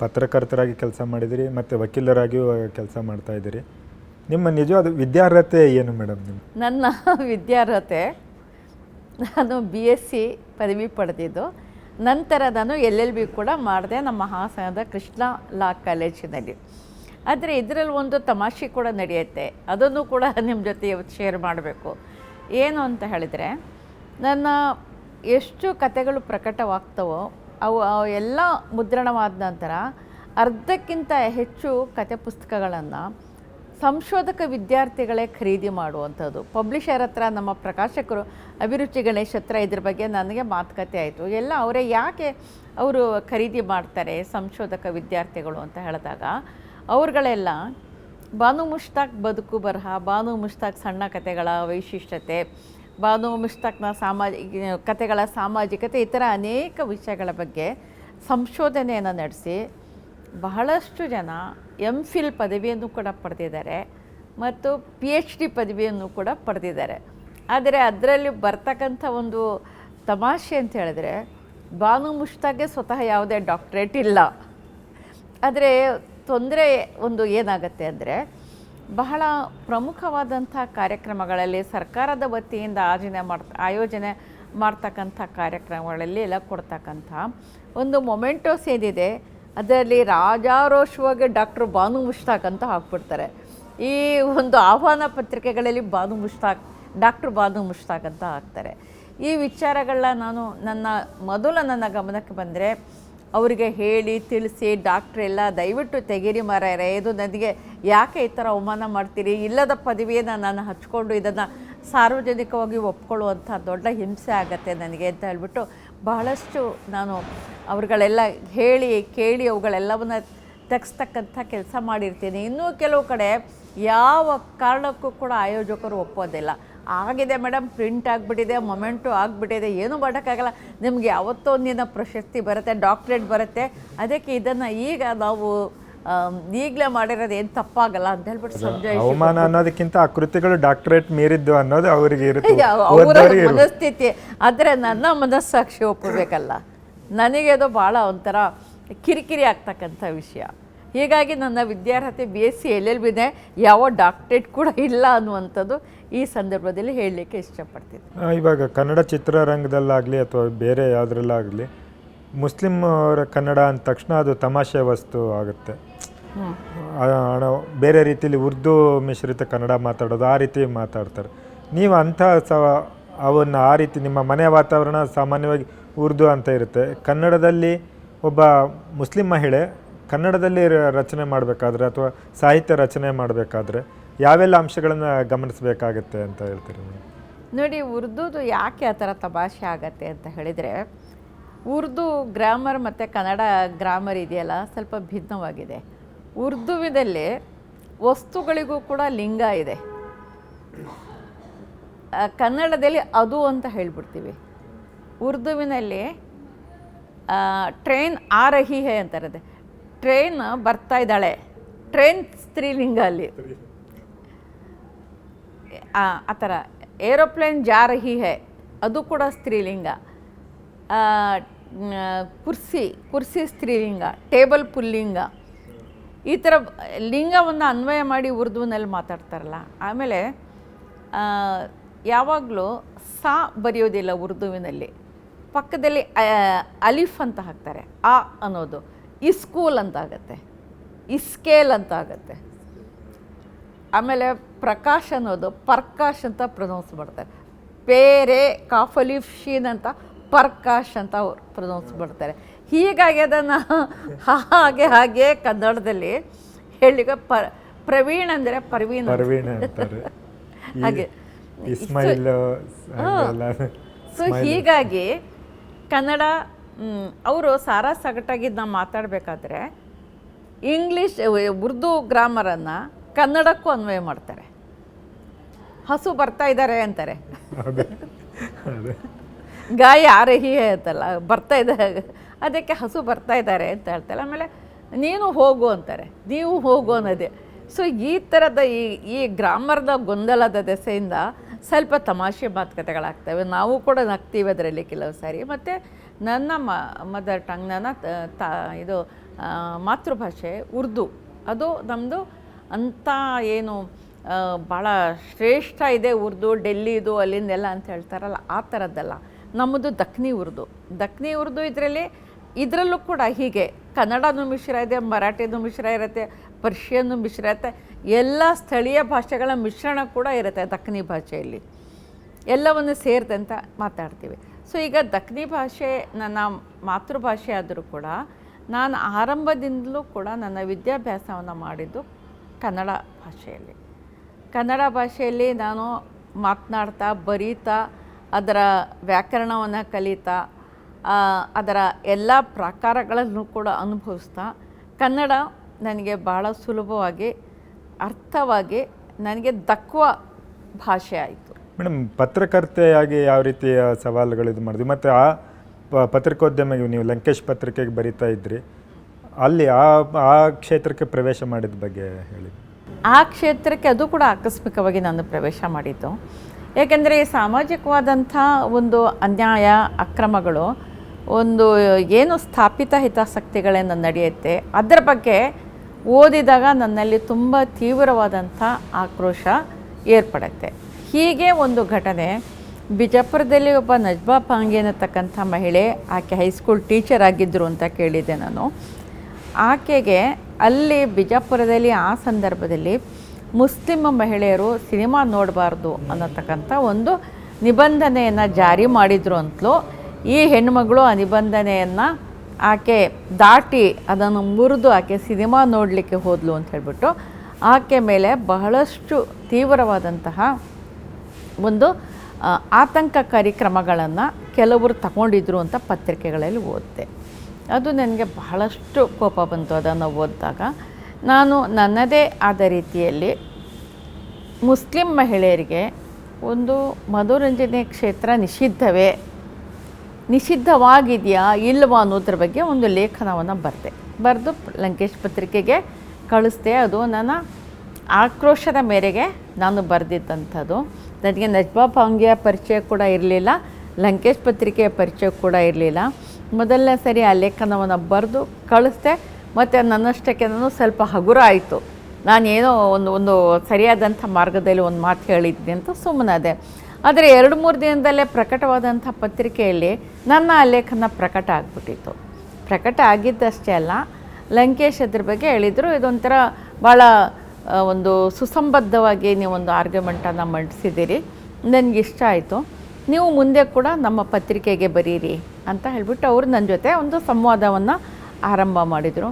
C: ಪತ್ರಕರ್ತರಾಗಿ ಕೆಲಸ ಮಾಡಿದ್ದೀರಿ, ಮತ್ತು ವಕೀಲರಾಗಿಯೂ ಕೆಲಸ ಮಾಡ್ತಾ ಇದ್ದೀರಿ. ನಿಮ್ಮ ನಿಜವಾದ ವಿದ್ಯಾರ್ಹತೆ ಏನು ಮೇಡಮ್ ನಿಮ್ಮ
B: ನನ್ನ (laughs) ವಿದ್ಯಾರ್ಹತೆ, ನಾನು ಬಿ ಎಸ್ ಸಿ ಪದವಿ ಪಡೆದಿದ್ದು. ನಂತರ ನಾನು ಎಲ್ ಎಲ್ ಬಿ ಕೂಡ ಮಾಡಿದೆ ನಮ್ಮ ಹಾಸನದ ಕೃಷ್ಣ ಲಾ ಕಾಲೇಜಿನಲ್ಲಿ. ಆದರೆ ಇದರಲ್ಲಿ ಒಂದು ತಮಾಷೆ ಕೂಡ ನಡೆಯುತ್ತೆ. ಅದನ್ನು ಕೂಡ (laughs) ನಿಮ್ಮ ಜೊತೆ ಶೇರ್ ಮಾಡಬೇಕು. ಏನು ಅಂತ ಹೇಳಿದರೆ, ನನ್ನ ಎಷ್ಟು ಕತೆಗಳು ಪ್ರಕಟವಾಗ್ತವೋ ಅವು ಎಲ್ಲ ಮುದ್ರಣವಾದ ನಂತರ ಅರ್ಧಕ್ಕಿಂತ ಹೆಚ್ಚು ಕತೆ ಪುಸ್ತಕಗಳನ್ನು ಸಂಶೋಧಕ ವಿದ್ಯಾರ್ಥಿಗಳೇ ಖರೀದಿ ಮಾಡುವಂಥದ್ದು. ಪಬ್ಲಿಷರ್ ಹತ್ರ ನಮ್ಮ ಪ್ರಕಾಶಕರು ಅಭಿರುಚಿ ಗಣೇಶ್ ಹತ್ರ ಇದ್ರ ಬಗ್ಗೆ ನನಗೆ ಮಾತುಕತೆ ಆಯಿತು. ಎಲ್ಲ ಅವರೇ ಯಾಕೆ ಅವರು ಖರೀದಿ ಮಾಡ್ತಾರೆ ಸಂಶೋಧಕ ವಿದ್ಯಾರ್ಥಿಗಳು ಅಂತ ಹೇಳಿದಾಗ, ಅವ್ರುಗಳೆಲ್ಲ ಬಾನು ಮುಷ್ತಾಕ್ ಬದುಕು ಬರಹ, ಬಾನು ಮುಷ್ತಾಕ್ ಸಣ್ಣ ಕಥೆಗಳ ವೈಶಿಷ್ಟ್ಯತೆ ಬಾನು ಮುಷ್ತಾಕ್ನ ಸಾಮಾಜಿಕ, ಕತೆಗಳ ಸಾಮಾಜಿಕತೆ ಈ ಥರ ಅನೇಕ ವಿಷಯಗಳ ಬಗ್ಗೆ ಸಂಶೋಧನೆಯನ್ನು ನಡೆಸಿ ಬಹಳಷ್ಟು ಜನ ಎಂ ಫಿಲ್ ಪದವಿಯನ್ನು ಕೂಡ ಪಡೆದಿದ್ದಾರೆ ಮತ್ತು ಪಿ ಎಚ್ ಡಿ ಪದವಿಯನ್ನು ಕೂಡ ಪಡೆದಿದ್ದಾರೆ. ಆದರೆ ಅದರಲ್ಲಿ ಬರ್ತಕ್ಕಂಥ ಒಂದು ತಮಾಷೆ ಅಂತ ಹೇಳಿದ್ರೆ ಬಾನು ಮುಷ್ತಾಗೆ ಸ್ವತಃ ಯಾವುದೇ ಡಾಕ್ಟ್ರೇಟ್ ಇಲ್ಲ. ಆದರೆ ತೊಂದರೆ ಒಂದು ಏನಾಗುತ್ತೆ ಅಂದರೆ ಬಹಳ ಪ್ರಮುಖವಾದಂಥ ಕಾರ್ಯಕ್ರಮಗಳಲ್ಲಿ ಸರ್ಕಾರದ ವತಿಯಿಂದ ಆಯೋಜನೆ ಮಾಡ್ತಾ, ಆಯೋಜನೆ ಮಾಡ್ತಕ್ಕಂಥ ಕಾರ್ಯಕ್ರಮಗಳಲ್ಲಿ ಎಲ್ಲ ಕೊಡ್ತಕ್ಕಂಥ ಒಂದು ಮೊಮೆಂಟೋಸ್ ಏನಿದೆ ಅದರಲ್ಲಿ ರಾಜಾರೋಷವಾಗಿ ಡಾಕ್ಟರ್ ಬಾನು ಮುಷ್ತಾಕ್ ಅಂತ ಹಾಕ್ಬಿಡ್ತಾರೆ. ಈ ಒಂದು ಆಹ್ವಾನ ಪತ್ರಿಕೆಗಳಲ್ಲಿ ಬಾನು ಮುಷ್ತಾಕ್, ಡಾಕ್ಟರ್ ಬಾನು ಮುಷ್ತಾಕ್ ಅಂತ ಹಾಕ್ತಾರೆ. ಈ ವಿಚಾರಗಳನ್ನ ನಾನು ನನ್ನ ಮೊದಲು ನನ್ನ ಗಮನಕ್ಕೆ ಬಂದರೆ ಅವರಿಗೆ ಹೇಳಿ, ತಿಳಿಸಿ, ಡಾಕ್ಟ್ರ್ ಎಲ್ಲ ದಯವಿಟ್ಟು ತೆಗೀರಿ ಮಾರಾಯರೆ ಇದು ನನಗೆ ಯಾಕೆ ಈ ಥರ ಅವಮಾನ ಮಾಡ್ತೀರಿ? ಇಲ್ಲದ ಪದವಿಯನ್ನು ನಾನು ಹಚ್ಕೊಂಡು ಇದನ್ನು ಸಾರ್ವಜನಿಕವಾಗಿ ಒಪ್ಕೊಳ್ಳುವಂಥ ದೊಡ್ಡ ಹಿಂಸೆ ಆಗತ್ತೆ ನನಗೆ ಅಂತ ಹೇಳ್ಬಿಟ್ಟು ಬಹಳಷ್ಟು ನಾನು ಅವ್ರುಗಳೆಲ್ಲ ಹೇಳಿ, ಕೇಳಿ ಅವುಗಳೆಲ್ಲವನ್ನು ತೆಗೆಸ್ತಕ್ಕಂಥ ಕೆಲಸ ಮಾಡಿರ್ತೀನಿ. ಇನ್ನೂ ಕೆಲವು ಕಡೆ ಯಾವ ಕಾರಣಕ್ಕೂ ಕೂಡ ಆಯೋಜಕರು ಒಪ್ಪೋದಿಲ್ಲ. ಆಗಿದೆ ಮೇಡಮ್ ಪ್ರಿಂಟ್ ಆಗಿಬಿಟ್ಟಿದೆ ಮೊಮೆಂಟು ಆಗಿಬಿಟ್ಟಿದೆ ಏನೂ ಮಾಡೋಕ್ಕಾಗಲ್ಲ. ನಿಮಗೆ ಯಾವತ್ತೋ ಒಂದಿನ ಪ್ರಶಸ್ತಿ ಬರುತ್ತೆ ಡಾಕ್ಟ್ರೇಟ್ ಬರುತ್ತೆ. ಅದಕ್ಕೆ ಇದನ್ನು ಈಗ ನಾವು ಈಗಲೇ ಮಾಡಿರೋದು ಏನು ತಪ್ಪಾಗಲ್ಲ ಅಂತ ಹೇಳ್ಬಿಟ್ಟು ಸಂಜಯ್
C: ಅವಮಾನ ಅನ್ನೋದಕ್ಕಿಂತ ಆ ಕೃತಿಗಳು ಡಾಕ್ಟರೇಟ್ ಮೀರಿದ್ದು ಅನ್ನೋದು ಅವರಿಗೆ ಇರುತ್ತೆ
B: ಅವರ. ಮನಸ್ಥಿತಿ. ಆದರೆ ನನ್ನ ಮನಸ್ಸಾಕ್ಷಿ ಒಪ್ಪಬೇಕಲ್ಲ ನನಗೆ ಅದು ಭಾಳ ಒಂಥರ ಕಿರಿಕಿರಿ ಆಗ್ತಕ್ಕಂಥ ವಿಷಯ. ಹೀಗಾಗಿ ನನ್ನ ವಿದ್ಯಾರ್ಹತೆ B S C L L ಇದೆ ಯಾವ ಡಾಕ್ಟ್ರೇಟ್ ಕೂಡ ಇಲ್ಲ ಅನ್ನುವಂಥದ್ದು ಈ ಸಂದರ್ಭದಲ್ಲಿ ಹೇಳಲಿಕ್ಕೆ ಇಷ್ಟಪಡ್ತೀನಿ.
C: ಇವಾಗ ಕನ್ನಡ ಚಿತ್ರರಂಗದಲ್ಲಾಗಲಿ ಅಥವಾ ಬೇರೆ ಯಾವುದ್ರಲ್ಲಾಗಲಿ ಮುಸ್ಲಿಮ್ ಅವರ ಕನ್ನಡ ಅಂದ ತಕ್ಷಣ ಅದು ತಮಾಷೆ ವಸ್ತು ಆಗುತ್ತೆ. ಬೇರೆ ರೀತಿಯಲ್ಲಿ ಉರ್ದು ಮಿಶ್ರಿತ ಕನ್ನಡ ಮಾತಾಡೋದು ಆ ರೀತಿ ಮಾತಾಡ್ತಾರೆ. ನೀವು ಅಂಥ ಸ ಅವನ್ನು ಆ ರೀತಿ ನಿಮ್ಮ ಮನೆಯ ವಾತಾವರಣ ಸಾಮಾನ್ಯವಾಗಿ ಉರ್ದು ಅಂತ ಇರುತ್ತೆ. ಕನ್ನಡದಲ್ಲಿ ಒಬ್ಬ ಮುಸ್ಲಿಂ ಮಹಿಳೆ ಕನ್ನಡದಲ್ಲಿ ರಚನೆ ಮಾಡಬೇಕಾದ್ರೆ ಅಥವಾ ಸಾಹಿತ್ಯ ರಚನೆ ಮಾಡಬೇಕಾದ್ರೆ ಯಾವೆಲ್ಲ ಅಂಶಗಳನ್ನು ಗಮನಿಸಬೇಕಾಗತ್ತೆ ಅಂತ ಹೇಳ್ತೀರಿ
B: ನೋಡಿ, ಉರ್ದುದು ಯಾಕೆ ಆ ಥರ ತಮಾಷೆ ಆಗತ್ತೆ ಅಂತ ಹೇಳಿದರೆ, ಉರ್ದು ಗ್ರಾಮರ್ ಮತ್ತು ಕನ್ನಡ ಗ್ರಾಮರ್ ಇದೆಯಲ್ಲ, ಸ್ವಲ್ಪ ಭಿನ್ನವಾಗಿದೆ. ಉರ್ದುವಿನಲ್ಲಿ ವಸ್ತುಗಳಿಗೂ ಕೂಡ ಲಿಂಗ ಇದೆ. ಕನ್ನಡದಲ್ಲಿ ಅದು ಅಂತ ಹೇಳ್ಬಿಡ್ತೀವಿ. ಉರ್ದುವಿನಲ್ಲಿ ಟ್ರೈನ್ ಆ ರಹಿ ಹೇ ಅಂತಾರದೆ ಟ್ರೈನ್ ಬರ್ತಾ ಇದ್ದಾಳೆ. ಟ್ರೈನ್ ಸ್ತ್ರೀಲಿಂಗ ಅಲ್ಲಿ ಆ ಥರ. ಏರೋಪ್ಲೇನ್ ಜಾರಹಿ ಹೇ ಅದು ಕೂಡ ಸ್ತ್ರೀಲಿಂಗ. ಕುರ್ಸಿ ಕುರ್ಸಿ ಸ್ತ್ರೀಲಿಂಗ, ಟೇಬಲ್ ಪುಲ್ಲಿಂಗ. ಈ ಥರ ಲಿಂಗವನ್ನು ಅನ್ವಯ ಮಾಡಿ ಉರ್ದುವಿನಲ್ಲಿ ಮಾತಾಡ್ತಾರಲ್ಲ. ಆಮೇಲೆ ಯಾವಾಗಲೂ ಸಾ ಬರೆಯೋದಿಲ್ಲ ಉರ್ದುವಿನಲ್ಲಿ. ಪಕ್ಕದಲ್ಲಿ ಅಲಿಫ್ ಅಂತ ಹಾಕ್ತಾರೆ. ಆ ಅನ್ನೋದು. ಇಸ್ಕೂಲ್ ಅಂತ ಆಗುತ್ತೆ ಇಸ್ಕೇಲ್ ಅಂತ ಆಗುತ್ತೆ ಆಮೇಲೆ ಪ್ರಕಾಶ್ ಅನ್ನೋದು ಪರ್ಕಾಶ್ ಅಂತ ಪ್ರೊನೌನ್ಸ್ ಮಾಡ್ತಾರೆ. ಪೇರೆ ಕಾಫಲಿಫ್ ಶೀನ್ ಅಂತ ಪರ್ಕಾಶ್ ಅಂತ ಅವ್ರು ಪ್ರೊನೌನ್ಸ್ ಮಾಡ್ತಾರೆ. ಹೀಗಾಗಿ ಅದನ್ನು ಹಾಗೆ ಹಾಗೆ ಕನ್ನಡದಲ್ಲಿ ಹೇಳಿಗ ಪ ಪ್ರವೀಣ್ ಅಂದರೆ.
C: ಅಂತಾರೆ.
B: ಹಾಗೆ. ಸೊ ಹೀಗಾಗಿ ಕನ್ನಡ ಅವರು ಸಾರಾ ಸಗಟಾಗಿದ್ದು ನಾವು ಮಾತಾಡಬೇಕಾದ್ರೆ ಇಂಗ್ಲೀಷ್ ಉರ್ದು ಗ್ರಾಮರನ್ನು ಕನ್ನಡಕ್ಕೂ ಅನ್ವಯ ಮಾಡ್ತಾರೆ. ಹಸು ಬರ್ತಾ ಇದ್ದಾರೆ ಅಂತಾರೆ. ಗಾಯ ಆರಹಿ ಅಂತಲ್ಲ ಬರ್ತಾ ಇದ್ದಾಗ ಅದಕ್ಕೆ ಹಸು ಬರ್ತಾ ಇದ್ದಾರೆ ಅಂತ ಹೇಳ್ತಾರೆ. ಆಮೇಲೆ ನೀನು ಹೋಗು ಅಂತಾರೆ. ನೀವು ಹೋಗು ಅನ್ನೋದೇ. ಸೊ ಈ ಥರದ ಈ ಈ ಗ್ರಾಮರ್ದ ಗೊಂದಲದ ದೆಸೆಯಿಂದ ಸ್ವಲ್ಪ ತಮಾಷೆ ಮಾತುಕತೆಗಳಾಗ್ತವೆ. ನಾವು ಕೂಡ ನಗ್ತೀವಿ ಅದರಲ್ಲಿ ಕೆಲವು ಸಾರಿ. ಮತ್ತು ನನ್ನ ಮ ಮದರ್ ಟಂಗ್ ನನ್ನ ತ- ಇದು ಮಾತೃಭಾಷೆ ಉರ್ದು. ಅದು ನಮ್ಮದು ಅಂಥ ಏನು ಭಾಳ ಶ್ರೇಷ್ಠ ಇದೆ ಉರ್ದು, ಡೆಲ್ಲಿದು, ಅಲ್ಲಿಂದೆಲ್ಲ ಅಂತ ಹೇಳ್ತಾರಲ್ಲ, ಆ ಥರದ್ದಲ್ಲ. ನಮ್ಮದು ದಕ್ನಿ ಉರ್ದು. ದಕ್ನಿ ಉರ್ದು ಇದರಲ್ಲಿ, ಇದರಲ್ಲೂ ಕೂಡ ಹೀಗೆ. ಕನ್ನಡನು ಮಿಶ್ರ ಇದೆ, ಮರಾಠಿನೂ ಮಿಶ್ರ ಇರುತ್ತೆ, ಪರ್ಷಿಯನ್ನು ಮಿಶ್ರ ಇರುತ್ತೆ. ಎಲ್ಲ ಸ್ಥಳೀಯ ಭಾಷೆಗಳ ಮಿಶ್ರಣ ಕೂಡ ಇರುತ್ತೆ ದಕ್ನಿ ಭಾಷೆಯಲ್ಲಿ. ಎಲ್ಲವನ್ನು ಸೇರಿದಂತ ಮಾತಾಡ್ತೀವಿ. ಸೊ ಈಗ ದಕ್ನಿ ಭಾಷೆ, ನನ್ನ ಮಾತೃಭಾಷೆ ಆದರೂ ಕೂಡ ನಾನು ಆರಂಭದಿಂದಲೂ ಕೂಡ ನನ್ನ ವಿದ್ಯಾಭ್ಯಾಸವನ್ನು ಮಾಡಿದ್ದು ಕನ್ನಡ ಭಾಷೆಯಲ್ಲಿ. ಕನ್ನಡ ಭಾಷೆಯಲ್ಲಿ ನಾನು ಮಾತನಾಡ್ತಾ, ಬರೀತಾ, ಅದರ ವ್ಯಾಕರಣವನ್ನು ಕಲಿತಾ ಅದರ ಎಲ್ಲ ಪ್ರಕಾರಗಳನ್ನು ಕೂಡ ಅನುಭವಿಸ್ತಾ, ಕನ್ನಡ ನನಗೆ ಭಾಳ ಸುಲಭವಾಗಿ, ಅರ್ಥವಾಗಿ ನನಗೆ ದಕ್ಕುವ ಭಾಷೆ ಆಯಿತು.
C: ಮೇಡಮ್, ಪತ್ರಕರ್ತೆಯಾಗಿ ಯಾವ ರೀತಿಯ ಸವಾಲುಗಳು ಇದು ಮಾಡಿದ್ವಿ ಮತ್ತು ಆ ಪತ್ರಿಕೋದ್ಯಮ ನೀವು ಲಂಕೇಶ್ ಪತ್ರಿಕೆಗೆ ಬರಿತಾ ಇದ್ರಿ. ಅಲ್ಲಿ ಆ ಆ ಕ್ಷೇತ್ರಕ್ಕೆ ಪ್ರವೇಶ ಮಾಡಿದ ಬಗ್ಗೆ ಹೇಳಿ.
B: ಆ ಕ್ಷೇತ್ರಕ್ಕೆ ಅದು ಕೂಡ ಆಕಸ್ಮಿಕವಾಗಿ ನಾನು ಪ್ರವೇಶ ಮಾಡಿದ್ದು. ಏಕೆಂದರೆ ಸಾಮಾಜಿಕವಾದಂಥ ಒಂದು ಅನ್ಯಾಯ, ಅಕ್ರಮಗಳು, ಒಂದು ಏನು ಸ್ಥಾಪಿತ ಹಿತಾಸಕ್ತಿಗಳೇನು ನಡೆಯುತ್ತೆ, ಅದರ ಬಗ್ಗೆ ಓದಿದಾಗ ನನ್ನಲ್ಲಿ ತುಂಬ ತೀವ್ರವಾದಂಥ ಆಕ್ರೋಶ ಏರ್ಪಡುತ್ತೆ. ಹೀಗೆ ಒಂದು ಘಟನೆ. ಬಿಜಾಪುರದಲ್ಲಿ ಒಬ್ಬ ನಜ್ಮಾ ಪಾಂಗೆ ಅನ್ನತಕ್ಕಂಥ ಮಹಿಳೆ, ಆಕೆ ಹೈಸ್ಕೂಲ್ ಟೀಚರ್ ಆಗಿದ್ದರು ಅಂತ ಕೇಳಿದ್ದೆ ನಾನು. ಆಕೆಗೆ ಅಲ್ಲಿ ಬಿಜಾಪುರದಲ್ಲಿ ಆ ಸಂದರ್ಭದಲ್ಲಿ ಮುಸ್ಲಿಂ ಮಹಿಳೆಯರು ಸಿನಿಮಾ ನೋಡಬಾರ್ದು ಅನ್ನತಕ್ಕಂಥ ಒಂದು ನಿಬಂಧನೆಯನ್ನು ಜಾರಿ ಮಾಡಿದ್ರು ಅಂತಲೂ, ಈ ಹೆಣ್ಮಗಳು ಆ ನಿಬಂಧನೆಯನ್ನು ಆಕೆ ದಾಟಿ ಅದನ್ನು ಮುರಿದು ಆಕೆ ಸಿನಿಮಾ ನೋಡಲಿಕ್ಕೆ ಹೋದ್ಲು ಅಂತ ಹೇಳಿಬಿಟ್ಟು, ಆಕೆ ಮೇಲೆ ಬಹಳಷ್ಟು ತೀವ್ರವಾದಂತಹ ಒಂದು ಆತಂಕಕಾರಿ ಕ್ರಮಗಳನ್ನು ಕೆಲವರು ತಗೊಂಡಿದ್ರು ಅಂತ ಪತ್ರಿಕೆಗಳಲ್ಲಿ ಓದಿದೆ. ಅದು ನನಗೆ ಬಹಳಷ್ಟು ಕೋಪ ಬಂತು ಅದನ್ನು ಓದಿದಾಗ. ನಾನು ನನ್ನದೇ ಆದ ರೀತಿಯಲ್ಲಿ ಮುಸ್ಲಿಂ ಮಹಿಳೆಯರಿಗೆ ಒಂದು ಮನೋರಂಜನೆ ಕ್ಷೇತ್ರ ನಿಷಿದ್ಧವೇ, ನಿಷಿದ್ಧವಾಗಿದೆಯಾ ಇಲ್ವಾ ಅನ್ನೋದ್ರ ಬಗ್ಗೆ ಒಂದು ಲೇಖನವನ್ನು ಬರೆದೆ. ಬರೆದು ಲಂಕೇಶ್ ಪತ್ರಿಕೆಗೆ ಕಳಿಸ್ದೆ. ಅದು ನನ್ನ ಆಕ್ರೋಶದ ಮೇರೆಗೆ ನಾನು ಬರೆದಿದ್ದಂಥದ್ದು. ನನಗೆ ನಜ್ಬಾ ಪಾಂಗ್ಯ ಪರಿಚಯ ಕೂಡ ಇರಲಿಲ್ಲ, ಲಂಕೇಶ್ ಪತ್ರಿಕೆಯ ಪರಿಚಯ ಕೂಡ ಇರಲಿಲ್ಲ. ಮೊದಲನೇ ಸರಿ ಆ ಲೇಖನವನ್ನು ಬರೆದು ಕಳಿಸ್ದೆ, ಮತ್ತು ನನ್ನಷ್ಟಕ್ಕೆ ನಾನು ಸ್ವಲ್ಪ ಹಗುರ ಆಯಿತು ನಾನೇನೋ ಒಂದು ಒಂದು ಸರಿಯಾದಂಥ ಮಾರ್ಗದಲ್ಲಿ ಒಂದು ಮಾತು ಹೇಳಿದ್ದೆ ಅಂತ ಸುಮ್ಮನಾದೆ. ಆದರೆ ಎರಡು ಮೂರು ದಿನದಲ್ಲೇ ಪ್ರಕಟವಾದಂಥ ಪತ್ರಿಕೆಯಲ್ಲಿ ನನ್ನ ಆ ಲೇಖನ ಪ್ರಕಟ ಆಗಿಬಿಟ್ಟಿತ್ತು. ಪ್ರಕಟ ಆಗಿದ್ದಷ್ಟೇ ಅಲ್ಲ, ಲಂಕೇಶ್ ಅದ್ರ ಬಗ್ಗೆ ಹೇಳಿದರು, ಇದೊಂಥರ ಭಾಳ ಒಂದು ಸುಸಂಬದ್ಧವಾಗಿ ನೀವು ಒಂದು ಆರ್ಗ್ಯುಮೆಂಟನ್ನು ಮಂಡಿಸಿದ್ದೀರಿ. ನನಗೆ ಇಷ್ಟ ಆಯಿತು. ನೀವು ಮುಂದೆ ಕೂಡ ನಮ್ಮ ಪತ್ರಿಕೆಗೆ ಬರೀರಿ ಅಂತ ಹೇಳಿಬಿಟ್ಟು ಅವರು ನನ್ನ ಜೊತೆ ಒಂದು ಸಂವಾದವನ್ನು ಆರಂಭ ಮಾಡಿದರು.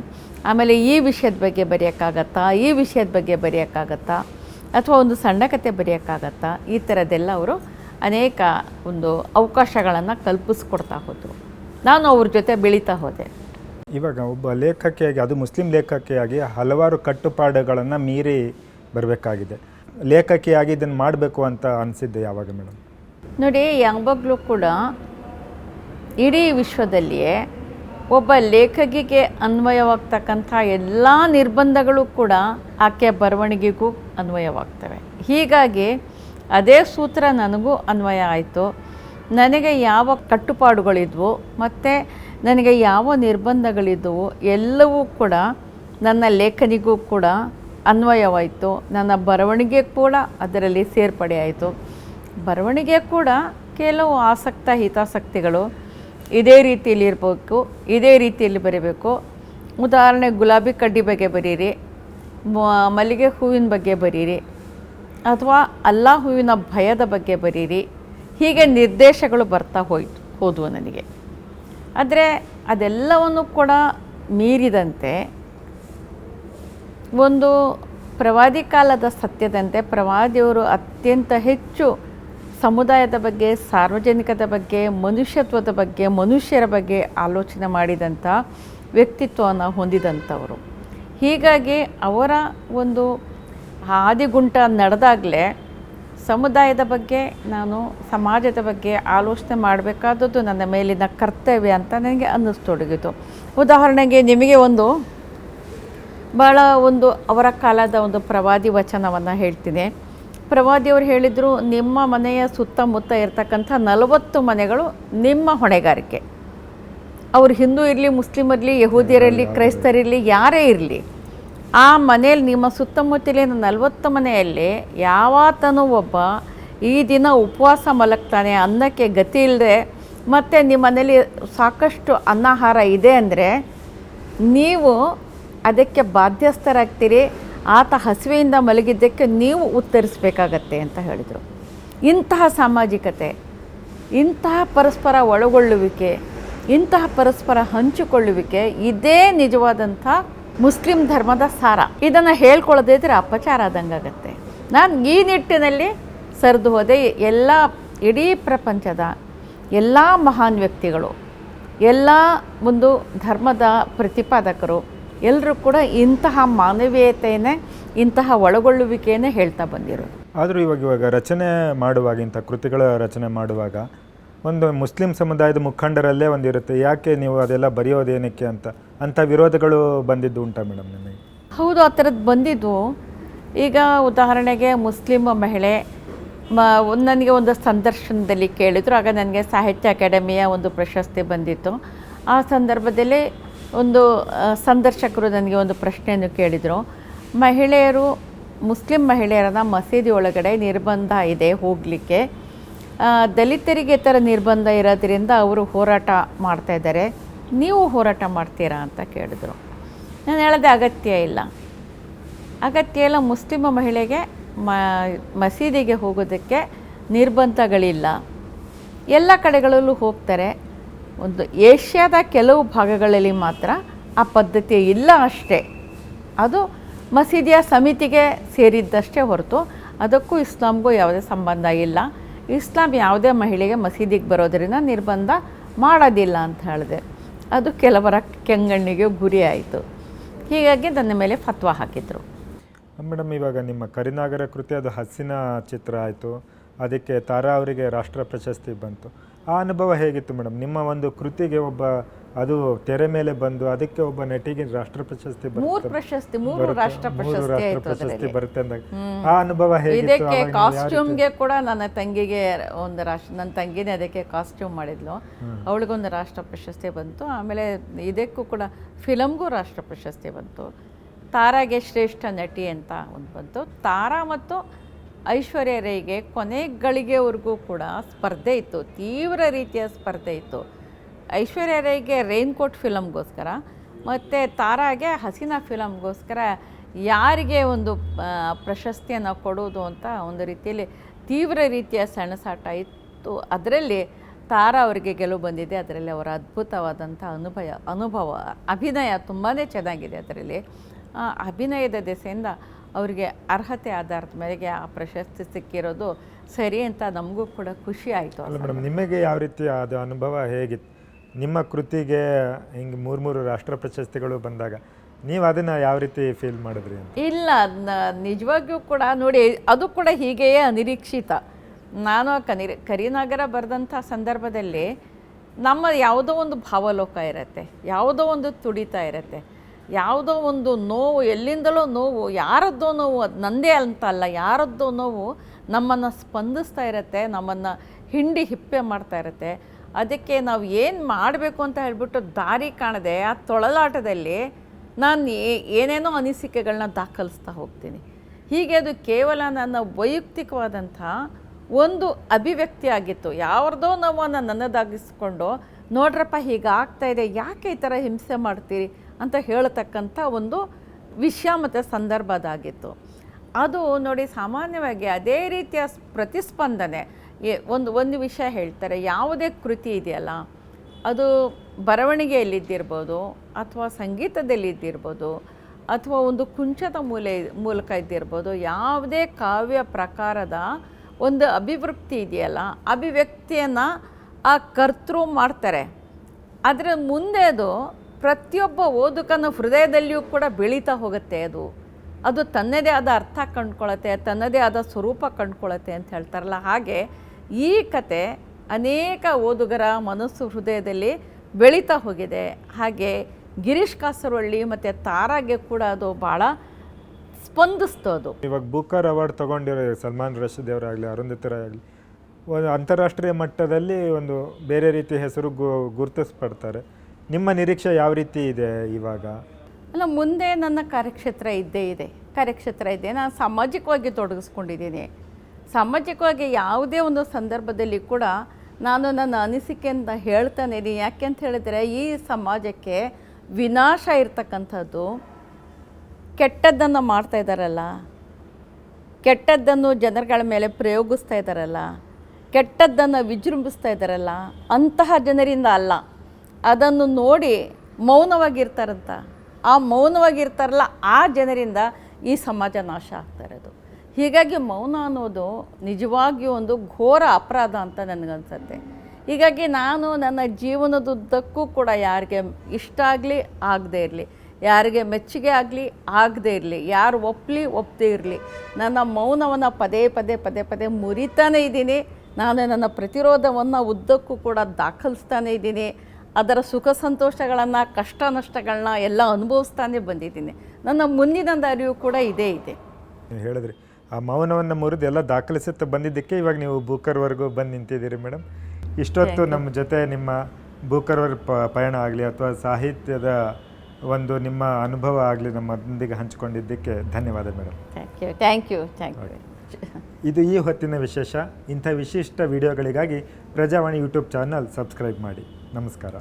B: ಆಮೇಲೆ ಈ ವಿಷಯದ ಬಗ್ಗೆ ಬರೆಯೋಕ್ಕಾಗತ್ತಾ, ಈ ವಿಷಯದ ಬಗ್ಗೆ ಬರೆಯೋಕ್ಕಾಗತ್ತಾ, ಅಥವಾ ಒಂದು ಸಣ್ಣ ಕತೆ ಬರೆಯೋಕ್ಕಾಗತ್ತಾ, ಈ ಥರದ್ದೆಲ್ಲ ಅವರು ಅನೇಕ ಒಂದು ಅವಕಾಶಗಳನ್ನು ಕಲ್ಪಿಸ್ಕೊಡ್ತಾ ಹೋದರು. ನಾನು ಅವ್ರ ಜೊತೆ ಬೆಳೀತಾ ಹೋದೆ.
C: ಇವಾಗ ಒಬ್ಬ ಲೇಖಕಿಯಾಗಿ, ಅದು ಮುಸ್ಲಿಂ ಲೇಖಕಿಯಾಗಿ ಹಲವಾರು ಕಟ್ಟುಪಾಡುಗಳನ್ನು ಮೀರಿ ಬರಬೇಕಾಗಿದೆ. ಲೇಖಕಿಯಾಗಿ ಇದನ್ನು ಮಾಡಬೇಕು ಅಂತ ಅನಿಸಿದ್ದೆ ಯಾವಾಗ ಮೇಡಮ್
B: ನೋಡಿ ಯಾವಾಗಲೂ ಕೂಡ ಇಡೀ ವಿಶ್ವದಲ್ಲಿಯೇ ಒಬ್ಬ ಲೇಖಕಿಗೆ ಅನ್ವಯವಾಗ್ತಕ್ಕಂಥ ಎಲ್ಲ ನಿರ್ಬಂಧಗಳು ಕೂಡ ಆಕೆಯ ಬರವಣಿಗೆಗೂ ಅನ್ವಯವಾಗ್ತವೆ. ಹೀಗಾಗಿ ಅದೇ ಸೂತ್ರ ನನಗೂ ಅನ್ವಯ ಆಯಿತು. ನನಗೆ ಯಾವ ಕಟ್ಟುಪಾಡುಗಳಿದ್ವು ಮತ್ತು ನನಗೆ ಯಾವ ನಿರ್ಬಂಧಗಳಿದ್ದವು ಎಲ್ಲವೂ ಕೂಡ ನನ್ನ ಲೇಖನಿಗೂ ಕೂಡ ಅನ್ವಯವಾಯಿತು. ನನ್ನ ಬರವಣಿಗೆ ಕೂಡ ಅದರಲ್ಲಿ ಸೇರ್ಪಡೆ ಆಯಿತು. ಬರವಣಿಗೆ ಕೂಡ ಕೆಲವು ಆಸಕ್ತ ಹಿತಾಸಕ್ತಿಗಳು ಇದೇ ರೀತಿಯಲ್ಲಿ ಇರಬೇಕು, ಇದೇ ರೀತಿಯಲ್ಲಿ ಬರೀಬೇಕು. ಉದಾಹರಣೆ, ಗುಲಾಬಿ ಕಡ್ಡಿ ಬಗ್ಗೆ ಬರೀರಿ ಮಲ್ಲಿಗೆ ಹೂವಿನ ಬಗ್ಗೆ ಬರೀರಿ, ಅಥವಾ ಅಲ್ಲ ಹೂವಿನ ಭಯದ ಬಗ್ಗೆ ಬರೀರಿ. ಹೀಗೆ ನಿರ್ದೇಶಗಳು ಬರ್ತಾ ಹೋಯ್ತು ಹೋದವು ನನಗೆ. ಆದರೆ ಅದೆಲ್ಲವನ್ನು ಕೂಡ ಮೀರಿದಂತೆ ಒಂದು ಪ್ರವಾದಿ ಕಾಲದ ಸತ್ಯದಂತೆ ಪ್ರವಾದಿಯವರು ಅತ್ಯಂತ ಹೆಚ್ಚು ಸಮುದಾಯದ ಬಗ್ಗೆ, ಸಾರ್ವಜನಿಕದ ಬಗ್ಗೆ, ಮನುಷ್ಯತ್ವದ ಬಗ್ಗೆ, ಮನುಷ್ಯರ ಬಗ್ಗೆ ಆಲೋಚನೆ ಮಾಡಿದಂಥ ವ್ಯಕ್ತಿತ್ವವನ್ನು ಹೊಂದಿದಂಥವರು. ಹೀಗಾಗಿ ಅವರ ಒಂದು ಹಾದಿಗುಂಟ ನಡೆದಾಗಲೇ ಸಮುದಾಯದ ಬಗ್ಗೆ ನಾನು ಸಮಾಜದ ಬಗ್ಗೆ ಆಲೋಚನೆ ಮಾಡಬೇಕಾದದ್ದು ನನ್ನ ಮೇಲಿನ ಕರ್ತವ್ಯ ಅಂತ ನನಗೆ ಅನ್ನಿಸ್ತೊಡಗಿತು. ಉದಾಹರಣೆಗೆ ನಿಮಗೆ ಒಂದು ಭಾಳ ಒಂದು ಅವರ ಕಾಲದ ಒಂದು ಪ್ರವಾದಿ ವಚನವನ್ನು ಹೇಳ್ತೀನಿ. ಪ್ರವಾದಿಯವರು ಹೇಳಿದರು ನಿಮ್ಮ ಮನೆಯ ಸುತ್ತಮುತ್ತ ಇರತಕ್ಕಂಥ ನಲವತ್ತು ಮನೆಗಳು ನಿಮ್ಮ ಹೊಣೆಗಾರಿಕೆ. ಅವರು ಹಿಂದೂ ಇರಲಿ ಮುಸ್ಲಿಮ್ ಇರಲಿ ಯಹೂದಿಯರಲ್ಲಿ ಕ್ರೈಸ್ತರಿರಲಿ ಯಾರೇ ಇರಲಿ ಆ ಮನೆಯಲ್ಲಿ, ನಿಮ್ಮ ಸುತ್ತಮುತ್ತಲಿನ ನಲವತ್ತು ಮನೆಯಲ್ಲಿ ಯಾವಾತನೂ ಒಬ್ಬ ಈ ದಿನ ಉಪವಾಸ ಮಲಗ್ತಾನೆ, ಅನ್ನಕ್ಕೆ ಗತಿ ಇಲ್ಲದೆ ಮತ್ತು ನಿಮ್ಮ ಮನೇಲಿ ಸಾಕಷ್ಟು ಅನ್ನಾಹಾರ ಇದೆ ಅಂದರೆ ನೀವು ಅದಕ್ಕೆ ಬಾಧ್ಯಸ್ಥರಾಗ್ತೀರಿ. ಆತ ಹಸಿವೆಯಿಂದ ಮಲಗಿದ್ದಕ್ಕೆ ನೀವು ಉತ್ತರಿಸಬೇಕಾಗತ್ತೆ ಅಂತ ಹೇಳಿದರು. ಇಂತಹ ಸಾಮಾಜಿಕತೆ, ಇಂತಹ ಪರಸ್ಪರ ಒಳಗೊಳ್ಳುವಿಕೆ, ಇಂತಹ ಪರಸ್ಪರ ಹಂಚಿಕೊಳ್ಳುವಿಕೆ ಇದೇ ನಿಜವಾದಂಥ ಮುಸ್ಲಿಂ ಧರ್ಮದ ಸಾರ. ಇದನ್ನು ಹೇಳ್ಕೊಳ್ಳದೇ ಇದ್ರೆ ಅಪಚಾರ ಆದಂಗಾಗತ್ತೆ. ನಾನು ಈ ನಿಟ್ಟಿನಲ್ಲಿ ಸರಿದು ಹೋದೆ, ಎಲ್ಲ ಇಡೀ ಪ್ರಪಂಚದ ಎಲ್ಲ ಮಹಾನ್ ವ್ಯಕ್ತಿಗಳು, ಎಲ್ಲ ಒಂದು ಧರ್ಮದ ಪ್ರತಿಪಾದಕರು ಎಲ್ಲರೂ ಕೂಡ ಇಂತಹ ಮಾನವೀಯತೆಯೇ ಇಂತಹ ಒಳಗೊಳ್ಳುವಿಕೆಯೇ ಹೇಳ್ತಾ ಬಂದಿರೋದು.
C: ಆದರೂ ಇವಾಗ ಇವಾಗ ರಚನೆ ಮಾಡುವಾಗ, ಇಂಥ ಕೃತಿಗಳ ರಚನೆ ಮಾಡುವಾಗ ಒಂದು ಮುಸ್ಲಿಂ ಸಮುದಾಯದ ಮುಖಂಡರಲ್ಲೇ ಒಂದಿರುತ್ತೆ ಯಾಕೆ ನೀವು ಅದೆಲ್ಲ ಬರೆಯೋದೇನಕ್ಕೆ ಅಂತ? ಅಂಥ ವಿರೋಧಗಳು ಬಂದಿದ್ದು ಉಂಟಾ ಮೇಡಮ್ ನಿಮಗೆ?
B: ಹೌದು, ಆ ಥರದ್ದು ಬಂದಿದ್ದು. ಈಗ ಉದಾಹರಣೆಗೆ ಮುಸ್ಲಿಂ ಮಹಿಳೆ, ಮ, ನನಗೆ ಒಂದು ಸಂದರ್ಶನದಲ್ಲಿ ಕೇಳಿದರು. ಆಗ ನನಗೆ ಸಾಹಿತ್ಯ ಅಕಾಡೆಮಿಯ ಒಂದು ಪ್ರಶಸ್ತಿ ಬಂದಿತ್ತು. ಆ ಸಂದರ್ಭದಲ್ಲಿ ಒಂದು ಸಂದರ್ಶಕರು ನನಗೆ ಒಂದು ಪ್ರಶ್ನೆಯನ್ನು ಕೇಳಿದರು. ಮಹಿಳೆಯರು, ಮುಸ್ಲಿಂ ಮಹಿಳೆಯರನ್ನ ಮಸೀದಿ ಒಳಗಡೆ ನಿರ್ಬಂಧ ಇದೆ ಹೋಗಲಿಕ್ಕೆ. ದಲಿತರಿಗೆ ಥರ ನಿರ್ಬಂಧ ಇರೋದ್ರಿಂದ ಅವರು ಹೋರಾಟ ಮಾಡ್ತಾ ಇದ್ದಾರೆ. ನೀವು ಹೋರಾಟ ಮಾಡ್ತೀರಾ ಅಂತ ಕೇಳಿದ್ರು. ನಾನು ಹೇಳೋದೇ ಅಗತ್ಯ ಇಲ್ಲ. ಅಗತ್ಯ ಇಲ್ಲ, ಮುಸ್ಲಿಮ ಮಹಿಳೆಗೆ ಮಸೀದಿಗೆ ಹೋಗೋದಕ್ಕೆ ನಿರ್ಬಂಧಗಳಿಲ್ಲ. ಎಲ್ಲ ಕಡೆಗಳಲ್ಲೂ ಹೋಗ್ತಾರೆ. ಒಂದು ಏಷ್ಯಾದ ಕೆಲವು ಭಾಗಗಳಲ್ಲಿ ಮಾತ್ರ ಆ ಪದ್ಧತಿ ಇಲ್ಲ ಅಷ್ಟೇ. ಅದು ಮಸೀದಿಯ ಸಮಿತಿಗೆ ಸೇರಿದ್ದಷ್ಟೇ ಹೊರತು ಅದಕ್ಕೂ ಇಸ್ಲಾಂಗೂ ಯಾವುದೇ ಸಂಬಂಧ ಇಲ್ಲ. ಇಸ್ಲಾಂ ಯಾವುದೇ ಮಹಿಳೆಗೆ ಮಸೀದಿಗೆ ಬರೋದರಿಂದ ನಿರ್ಬಂಧ ಮಾಡೋದಿಲ್ಲ ಅಂತ ಹೇಳಿದೆ. ಅದು ಕೆಲವರ ಕೆಂಗಣ್ಣಿಗೆ ಗುರಿ ಆಯಿತು. ಹೀಗಾಗಿ ನನ್ನ ಮೇಲೆ ಫತ್ವ ಹಾಕಿದರು.
C: ಮೇಡಮ್, ಇವಾಗ ನಿಮ್ಮ ಕರಿನಾಗರ ಕೃತಿ ಅದು ಹಸಿನ ಚಿತ್ರ ಆಯಿತು. ಅದಕ್ಕೆ ತಾರಾ ಅವರಿಗೆ ರಾಷ್ಟ್ರ ಪ್ರಶಸ್ತಿ ಬಂತು. ಆ ಅನುಭವ ಹೇಗಿತ್ತು ಮೇಡಮ್? ನಿಮ್ಮ ಒಂದು ಕೃತಿಗೆ ಒಬ್ಬ ಅದು ತೆರೆ ಮೇಲೆ ಬಂದು ಅದಕ್ಕೆ ಒಬ್ಬ ನಟಿಗೆ ರಾಷ್ಟ್ರ ಪ್ರಶಸ್ತಿ
B: ಮೂರು ಪ್ರಶಸ್ತಿ ಮೂರು. ರಾಷ್ಟ್ರ
C: ಮೂರು
B: ಪ್ರಶಸ್ತಿ
C: ರಾಷ್ಟ್ರ
B: ಆಯಿತು
C: ಪ್ರಶಸ್ತಿ
B: ಅದರಲ್ಲಿ
C: ಬರುತ್ತೆ ಅಂದಾಗ ಆ ಅನುಭವ ಹೇಗಿತ್ತು?
B: ಇದಕ್ಕೆ
C: ಆವಾಗ ನೀವು
B: ಕಾಸ್ಟ್ಯೂಮ್ಗೆ ಕೂಡ ನನ್ನ ತಂಗಿಗೆ ಒಂದು ರಾಷ್ಟ್ರ ನನ್ನ ತಂಗಿನೇ ಅದಕ್ಕೆ ಕಾಸ್ಟ್ಯೂಮ್ ಮಾಡಿದ್ಲು. ಅವಳಿಗೊಂದು ರಾಷ್ಟ್ರ ಪ್ರಶಸ್ತಿ ಬಂತು. ಆಮೇಲೆ ಇದಕ್ಕೂ ಕೂಡ ಫಿಲಮ್ಗೂ ರಾಷ್ಟ್ರ ಪ್ರಶಸ್ತಿ ಬಂತು. ತಾರಾಗೆ ಶ್ರೇಷ್ಠ ನಟಿ ಅಂತ ಒಂದು ಬಂತು. ತಾರಾ ಮತ್ತು ಐಶ್ವರ್ಯ ರೈಗೆ ಕೊನೆ ಗಳಿಗೆವರೆಗೂ ಕೂಡ ಸ್ಪರ್ಧೆ ಇತ್ತು. ತೀವ್ರ ರೀತಿಯ ಸ್ಪರ್ಧೆ ಇತ್ತು. ಐಶ್ವರ್ಯ ರೈಗೆ ರೈನ್ಕೋಟ್ ಫಿಲಮ್ಗೋಸ್ಕರ ಮತ್ತು ತಾರಾಗೆ ಹಸಿನ ಫಿಲಮ್ಗೋಸ್ಕರ ಯಾರಿಗೆ ಒಂದು ಪ್ರಶಸ್ತಿಯನ್ನು ಕೊಡೋದು ಅಂತ ಒಂದು ರೀತಿಯಲ್ಲಿ ತೀವ್ರ ರೀತಿಯ ಸೆಣಸಾಟ ಇತ್ತು. ಅದರಲ್ಲಿ ತಾರಾ ಅವರಿಗೆ ಗೆಲುವು ಬಂದಿದೆ. ಅದರಲ್ಲಿ ಅವರ ಅದ್ಭುತವಾದಂಥ ಅನುಭವ ಅನುಭವ, ಅಭಿನಯ ತುಂಬಾ ಚೆನ್ನಾಗಿದೆ ಅದರಲ್ಲಿ. ಅಭಿನಯದ ದೆಸೆಯಿಂದ ಅವರಿಗೆ ಅರ್ಹತೆ ಆಧಾರದ ಮೇರೆಗೆ ಆ ಪ್ರಶಸ್ತಿ ಸಿಕ್ಕಿರೋದು ಸರಿ ಅಂತ ನಮಗೂ ಕೂಡ ಖುಷಿ ಆಯಿತು.
C: ಮೇಡಮ್ ನಿಮಗೆ ಯಾವ ರೀತಿ ಅದು ಅನುಭವ ಹೇಗಿತ್ತು? ನಿಮ್ಮ ಕೃತಿಗೆ ಹಿಂಗೆ ಮೂರು ಮೂರು ರಾಷ್ಟ್ರ ಪ್ರಶಸ್ತಿಗಳು ಬಂದಾಗ ನೀವು ಅದನ್ನು ಯಾವ ರೀತಿ ಫೀಲ್ ಮಾಡಿದ್ರಿ
B: ಇಲ್ಲ ನಿಜವಾಗಿಯೂ ಕೂಡ ನೋಡಿ, ಅದು ಕೂಡ ಹೀಗೆಯೇ ಅನಿರೀಕ್ಷಿತ. ನಾನು ಕನಿ, ಕರಿನಗರ ಬರೆದಂಥ ಸಂದರ್ಭದಲ್ಲಿ ನಮ್ಮ ಯಾವುದೋ ಒಂದು ಭಾವಲೋಕ ಇರುತ್ತೆ, ಯಾವುದೋ ಒಂದು ತುಡಿತ ಇರುತ್ತೆ, ಯಾವುದೋ ಒಂದು ನೋವು, ಎಲ್ಲಿಂದಲೋ ನೋವು, ಯಾರದ್ದೋ ನೋವು, ಅದು ನಂದೇ ಅಂತ ಅಲ್ಲ, ಯಾರದ್ದೋ ನೋವು ನಮ್ಮನ್ನು ಸ್ಪಂದಿಸ್ತಾ ಇರುತ್ತೆ, ನಮ್ಮನ್ನು ಹಿಂಡಿ ಹಿಪ್ಪೆ ಮಾಡ್ತಾ ಇರುತ್ತೆ. ಅದಕ್ಕೆ ನಾವು ಏನು ಮಾಡಬೇಕು ಅಂತ ಹೇಳ್ಬಿಟ್ಟು ದಾರಿ ಕಾಣದೆ ಆ ತೊಳಲಾಟದಲ್ಲಿ ನಾನು ಏನೇನೋ ಅನಿಸಿಕೆಗಳನ್ನ ದಾಖಲಿಸ್ತಾ ಹೋಗ್ತೀನಿ. ಹೀಗೆ ಅದು ಕೇವಲ ನನ್ನ ವೈಯಕ್ತಿಕವಾದಂಥ ಒಂದು ಅಭಿವ್ಯಕ್ತಿ ಆಗಿತ್ತು. ಯಾವ್ದೋ ನೋವನ್ನು ನನ್ನದಾಗಿಸ್ಕೊಂಡು, ನೋಡ್ರಪ್ಪ, ಹೀಗೆ ಆಗ್ತಾ ಇದೆ, ಯಾಕೆ ಈ ಥರ ಹಿಂಸೆ ಮಾಡ್ತೀರಿ ಅಂತ ಹೇಳತಕ್ಕಂಥ ಒಂದು ವಿಷಯ ಮತ್ತು ಸಂದರ್ಭದಾಗಿತ್ತು. ಅದು ನೋಡಿ ಸಾಮಾನ್ಯವಾಗಿ ಅದೇ ರೀತಿಯ ಪ್ರತಿಸ್ಪಂದನೆ. ಒಂದು ಒಂದು ವಿಷಯ ಹೇಳ್ತಾರೆ. ಯಾವುದೇ ಕೃತಿ ಇದೆಯಲ್ಲ, ಅದು ಬರವಣಿಗೆಯಲ್ಲಿದ್ದಿರ್ಬೋದು ಅಥವಾ ಸಂಗೀತದಲ್ಲಿ ಇದ್ದಿರ್ಬೋದು ಅಥವಾ ಒಂದು ಕುಂಚದ ಮೂಲೆ, ಮೂಲಕ ಇದ್ದಿರ್ಬೋದು, ಯಾವುದೇ ಕಾವ್ಯ ಪ್ರಕಾರದ ಒಂದು ಅಭಿವೃತ್ತಿ ಇದೆಯಲ್ಲ, ಅಭಿವ್ಯಕ್ತಿಯನ್ನು ಆ ಕರ್ತೃ ಮಾಡ್ತಾರೆ. ಅದರ ಮುಂದೆ ಅದು ಪ್ರತಿಯೊಬ್ಬ ಓದುಕನ ಹೃದಯದಲ್ಲಿಯೂ ಕೂಡ ಬೆಳೀತಾ ಹೋಗುತ್ತೆ ಅದು. ಅದು ತನ್ನದೇ ಆದ ಅರ್ಥ ಕಂಡ್ಕೊಳತ್ತೆ ತನ್ನದೇ ಆದ ಸ್ವರೂಪ ಕಂಡ್ಕೊಳತ್ತೆ ಅಂತ ಹೇಳ್ತಾರಲ್ಲ. ಹಾಗೆ ಈ ಕತೆ ಅನೇಕ ಓದುಗರ ಮನಸ್ಸು ಹೃದಯದಲ್ಲಿ ಬೆಳೀತಾ ಹೋಗಿದೆ. ಹಾಗೆ ಗಿರೀಶ್ ಕಾಸರವಳ್ಳಿ ಮತ್ತು ತಾರಾಗೆ ಕೂಡ ಅದು ಭಾಳ ಸ್ಪಂದಿಸ್ತು ಅದು.
C: ಇವಾಗ ಬುಕರ್ ಅವಾರ್ಡ್ ತೊಗೊಂಡಿರೋ ಸಲ್ಮಾನ್ ರಶೀದ್ ಅವರಾಗಲಿ ಅರುಂಧತಿ ಆಗಲಿ ಒಂದು ಅಂತಾರಾಷ್ಟ್ರೀಯ ಮಟ್ಟದಲ್ಲಿ ಒಂದು ಬೇರೆ ರೀತಿ ಹೆಸರು ಗು ಗುರುತಿಸ್ಪಡ್ತಾರೆ. ನಿಮ್ಮ ನಿರೀಕ್ಷೆ ಯಾವ ರೀತಿ ಇದೆ ಇವಾಗ?
B: ಅಲ್ಲ ಮುಂದೆ ನನ್ನ ಕಾರ್ಯಕ್ಷೇತ್ರ ಇದ್ದೇ ಇದೆ. ಕಾರ್ಯಕ್ಷೇತ್ರ ಇದೆ. ನಾನು ಸಾಮಾಜಿಕವಾಗಿ ತೊಡಗಿಸ್ಕೊಂಡಿದ್ದೀನಿ. ಸಾಮಾಜಿಕವಾಗಿ ಯಾವುದೇ ಒಂದು ಸಂದರ್ಭದಲ್ಲಿ ಕೂಡ ನಾನು ನನ್ನ ಅನಿಸಿಕೆಯಿಂದ ಹೇಳ್ತಾನೆ ಇದ್ದೀನಿ ಯಾಕೆ ಅಂತ ಹೇಳಿದರೆ, ಈ ಸಮಾಜಕ್ಕೆ ವಿನಾಶ ಇರ್ತಕ್ಕಂಥದ್ದು ಕೆಟ್ಟದ್ದನ್ನು ಮಾಡ್ತಾ ಇದ್ದಾರಲ್ಲ ಕೆಟ್ಟದ್ದನ್ನು ಜನರುಗಳ ಮೇಲೆ ಪ್ರಯೋಗಿಸ್ತಾ ಇದ್ದಾರಲ್ಲ ಕೆಟ್ಟದ್ದನ್ನು ವಿಜೃಂಭಿಸ್ತಾ ಇದ್ದಾರಲ್ಲ ಅಂತಹ ಜನರಿಂದ ಅಲ್ಲ. ಅದನ್ನು ನೋಡಿ ಮೌನವಾಗಿರ್ತಾರಂತ. ಆ ಮೌನವಾಗಿರ್ತಾರಲ್ಲ, ಆ ಜನರಿಂದ ಈ ಸಮಾಜ ನಾಶ ಆಗ್ತಾ ಇರೋದು. ಹೀಗಾಗಿ ಮೌನ ಅನ್ನೋದು ನಿಜವಾಗಿಯೂ ಒಂದು ಘೋರ ಅಪರಾಧ ಅಂತ ನನಗನ್ಸುತ್ತೆ. ಹೀಗಾಗಿ ನಾನು ನನ್ನ ಜೀವನದುದ್ದಕ್ಕೂ ಕೂಡ ಯಾರಿಗೆ ಇಷ್ಟ ಆಗಲಿ, ಆಗದೇ ಇರಲಿ. ಯಾರಿಗೆ ಮೆಚ್ಚುಗೆ ಆಗಲಿ, ಆಗದೇ ಇರಲಿ. ಯಾರು ಒಪ್ಪಲಿ ಒಪ್ಪದೇ ಇರಲಿ. ನನ್ನ ಮೌನವನ್ನು ಪದೇ ಪದೇ ಪದೇ ಪದೇ ಮುರಿತಾನೇ ಇದ್ದೀನಿ. ನಾನು ನನ್ನ ಪ್ರತಿರೋಧವನ್ನು ಉದ್ದಕ್ಕೂ ಕೂಡ ದಾಖಲಿಸ್ತಾನೆ ಇದ್ದೀನಿ. ಅದರ ಸುಖ ಸಂತೋಷಗಳನ್ನು, ಕಷ್ಟ ನಷ್ಟಗಳನ್ನ ಎಲ್ಲ ಅನುಭವಿಸ್ತಾನೆ ಬಂದಿದ್ದೀನಿ. ನನ್ನ ಮುಂದಿನ ದಾರಿಯೂ ಕೂಡ ಇದೇ ಇದೆ.
C: ಹೇಳಿದ್ರಿ. ಆ ಮೌನವನ್ನು ಮುರಿದು ಎಲ್ಲ ದಾಖಲಿಸುತ್ತಾ ಬಂದಿದ್ದಕ್ಕೆ ಇವಾಗ ನೀವು ಬೂಕರ್ವರೆಗೂ ಬಂದು ನಿಂತಿದ್ದೀರಿ ಮೇಡಮ್. ಇಷ್ಟೊತ್ತು ನಮ್ಮ ಜೊತೆ ನಿಮ್ಮ ಬೂಕರ್ವರ್ ಪ ಪಯಣ ಆಗಲಿ ಅಥವಾ ಸಾಹಿತ್ಯದ ಒಂದು ನಿಮ್ಮ ಅನುಭವ ಆಗಲಿ ನಮ್ಮೊಂದಿಗೆ ಹಂಚಿಕೊಂಡಿದ್ದಕ್ಕೆ ಧನ್ಯವಾದ madam.
B: Thank you thank you thank you
C: ಇದು ಈ ಹೊತ್ತಿನ ವಿಶೇಷ. ಇಂಥ ವಿಶಿಷ್ಟ ವಿಡಿಯೋಗಳಿಗಾಗಿ ಪ್ರಜಾವಾಣಿ ಯೂಟ್ಯೂಬ್ ಚಾನಲ್ ಸಬ್ಸ್ಕ್ರೈಬ್ ಮಾಡಿ. ನಮಸ್ಕಾರ.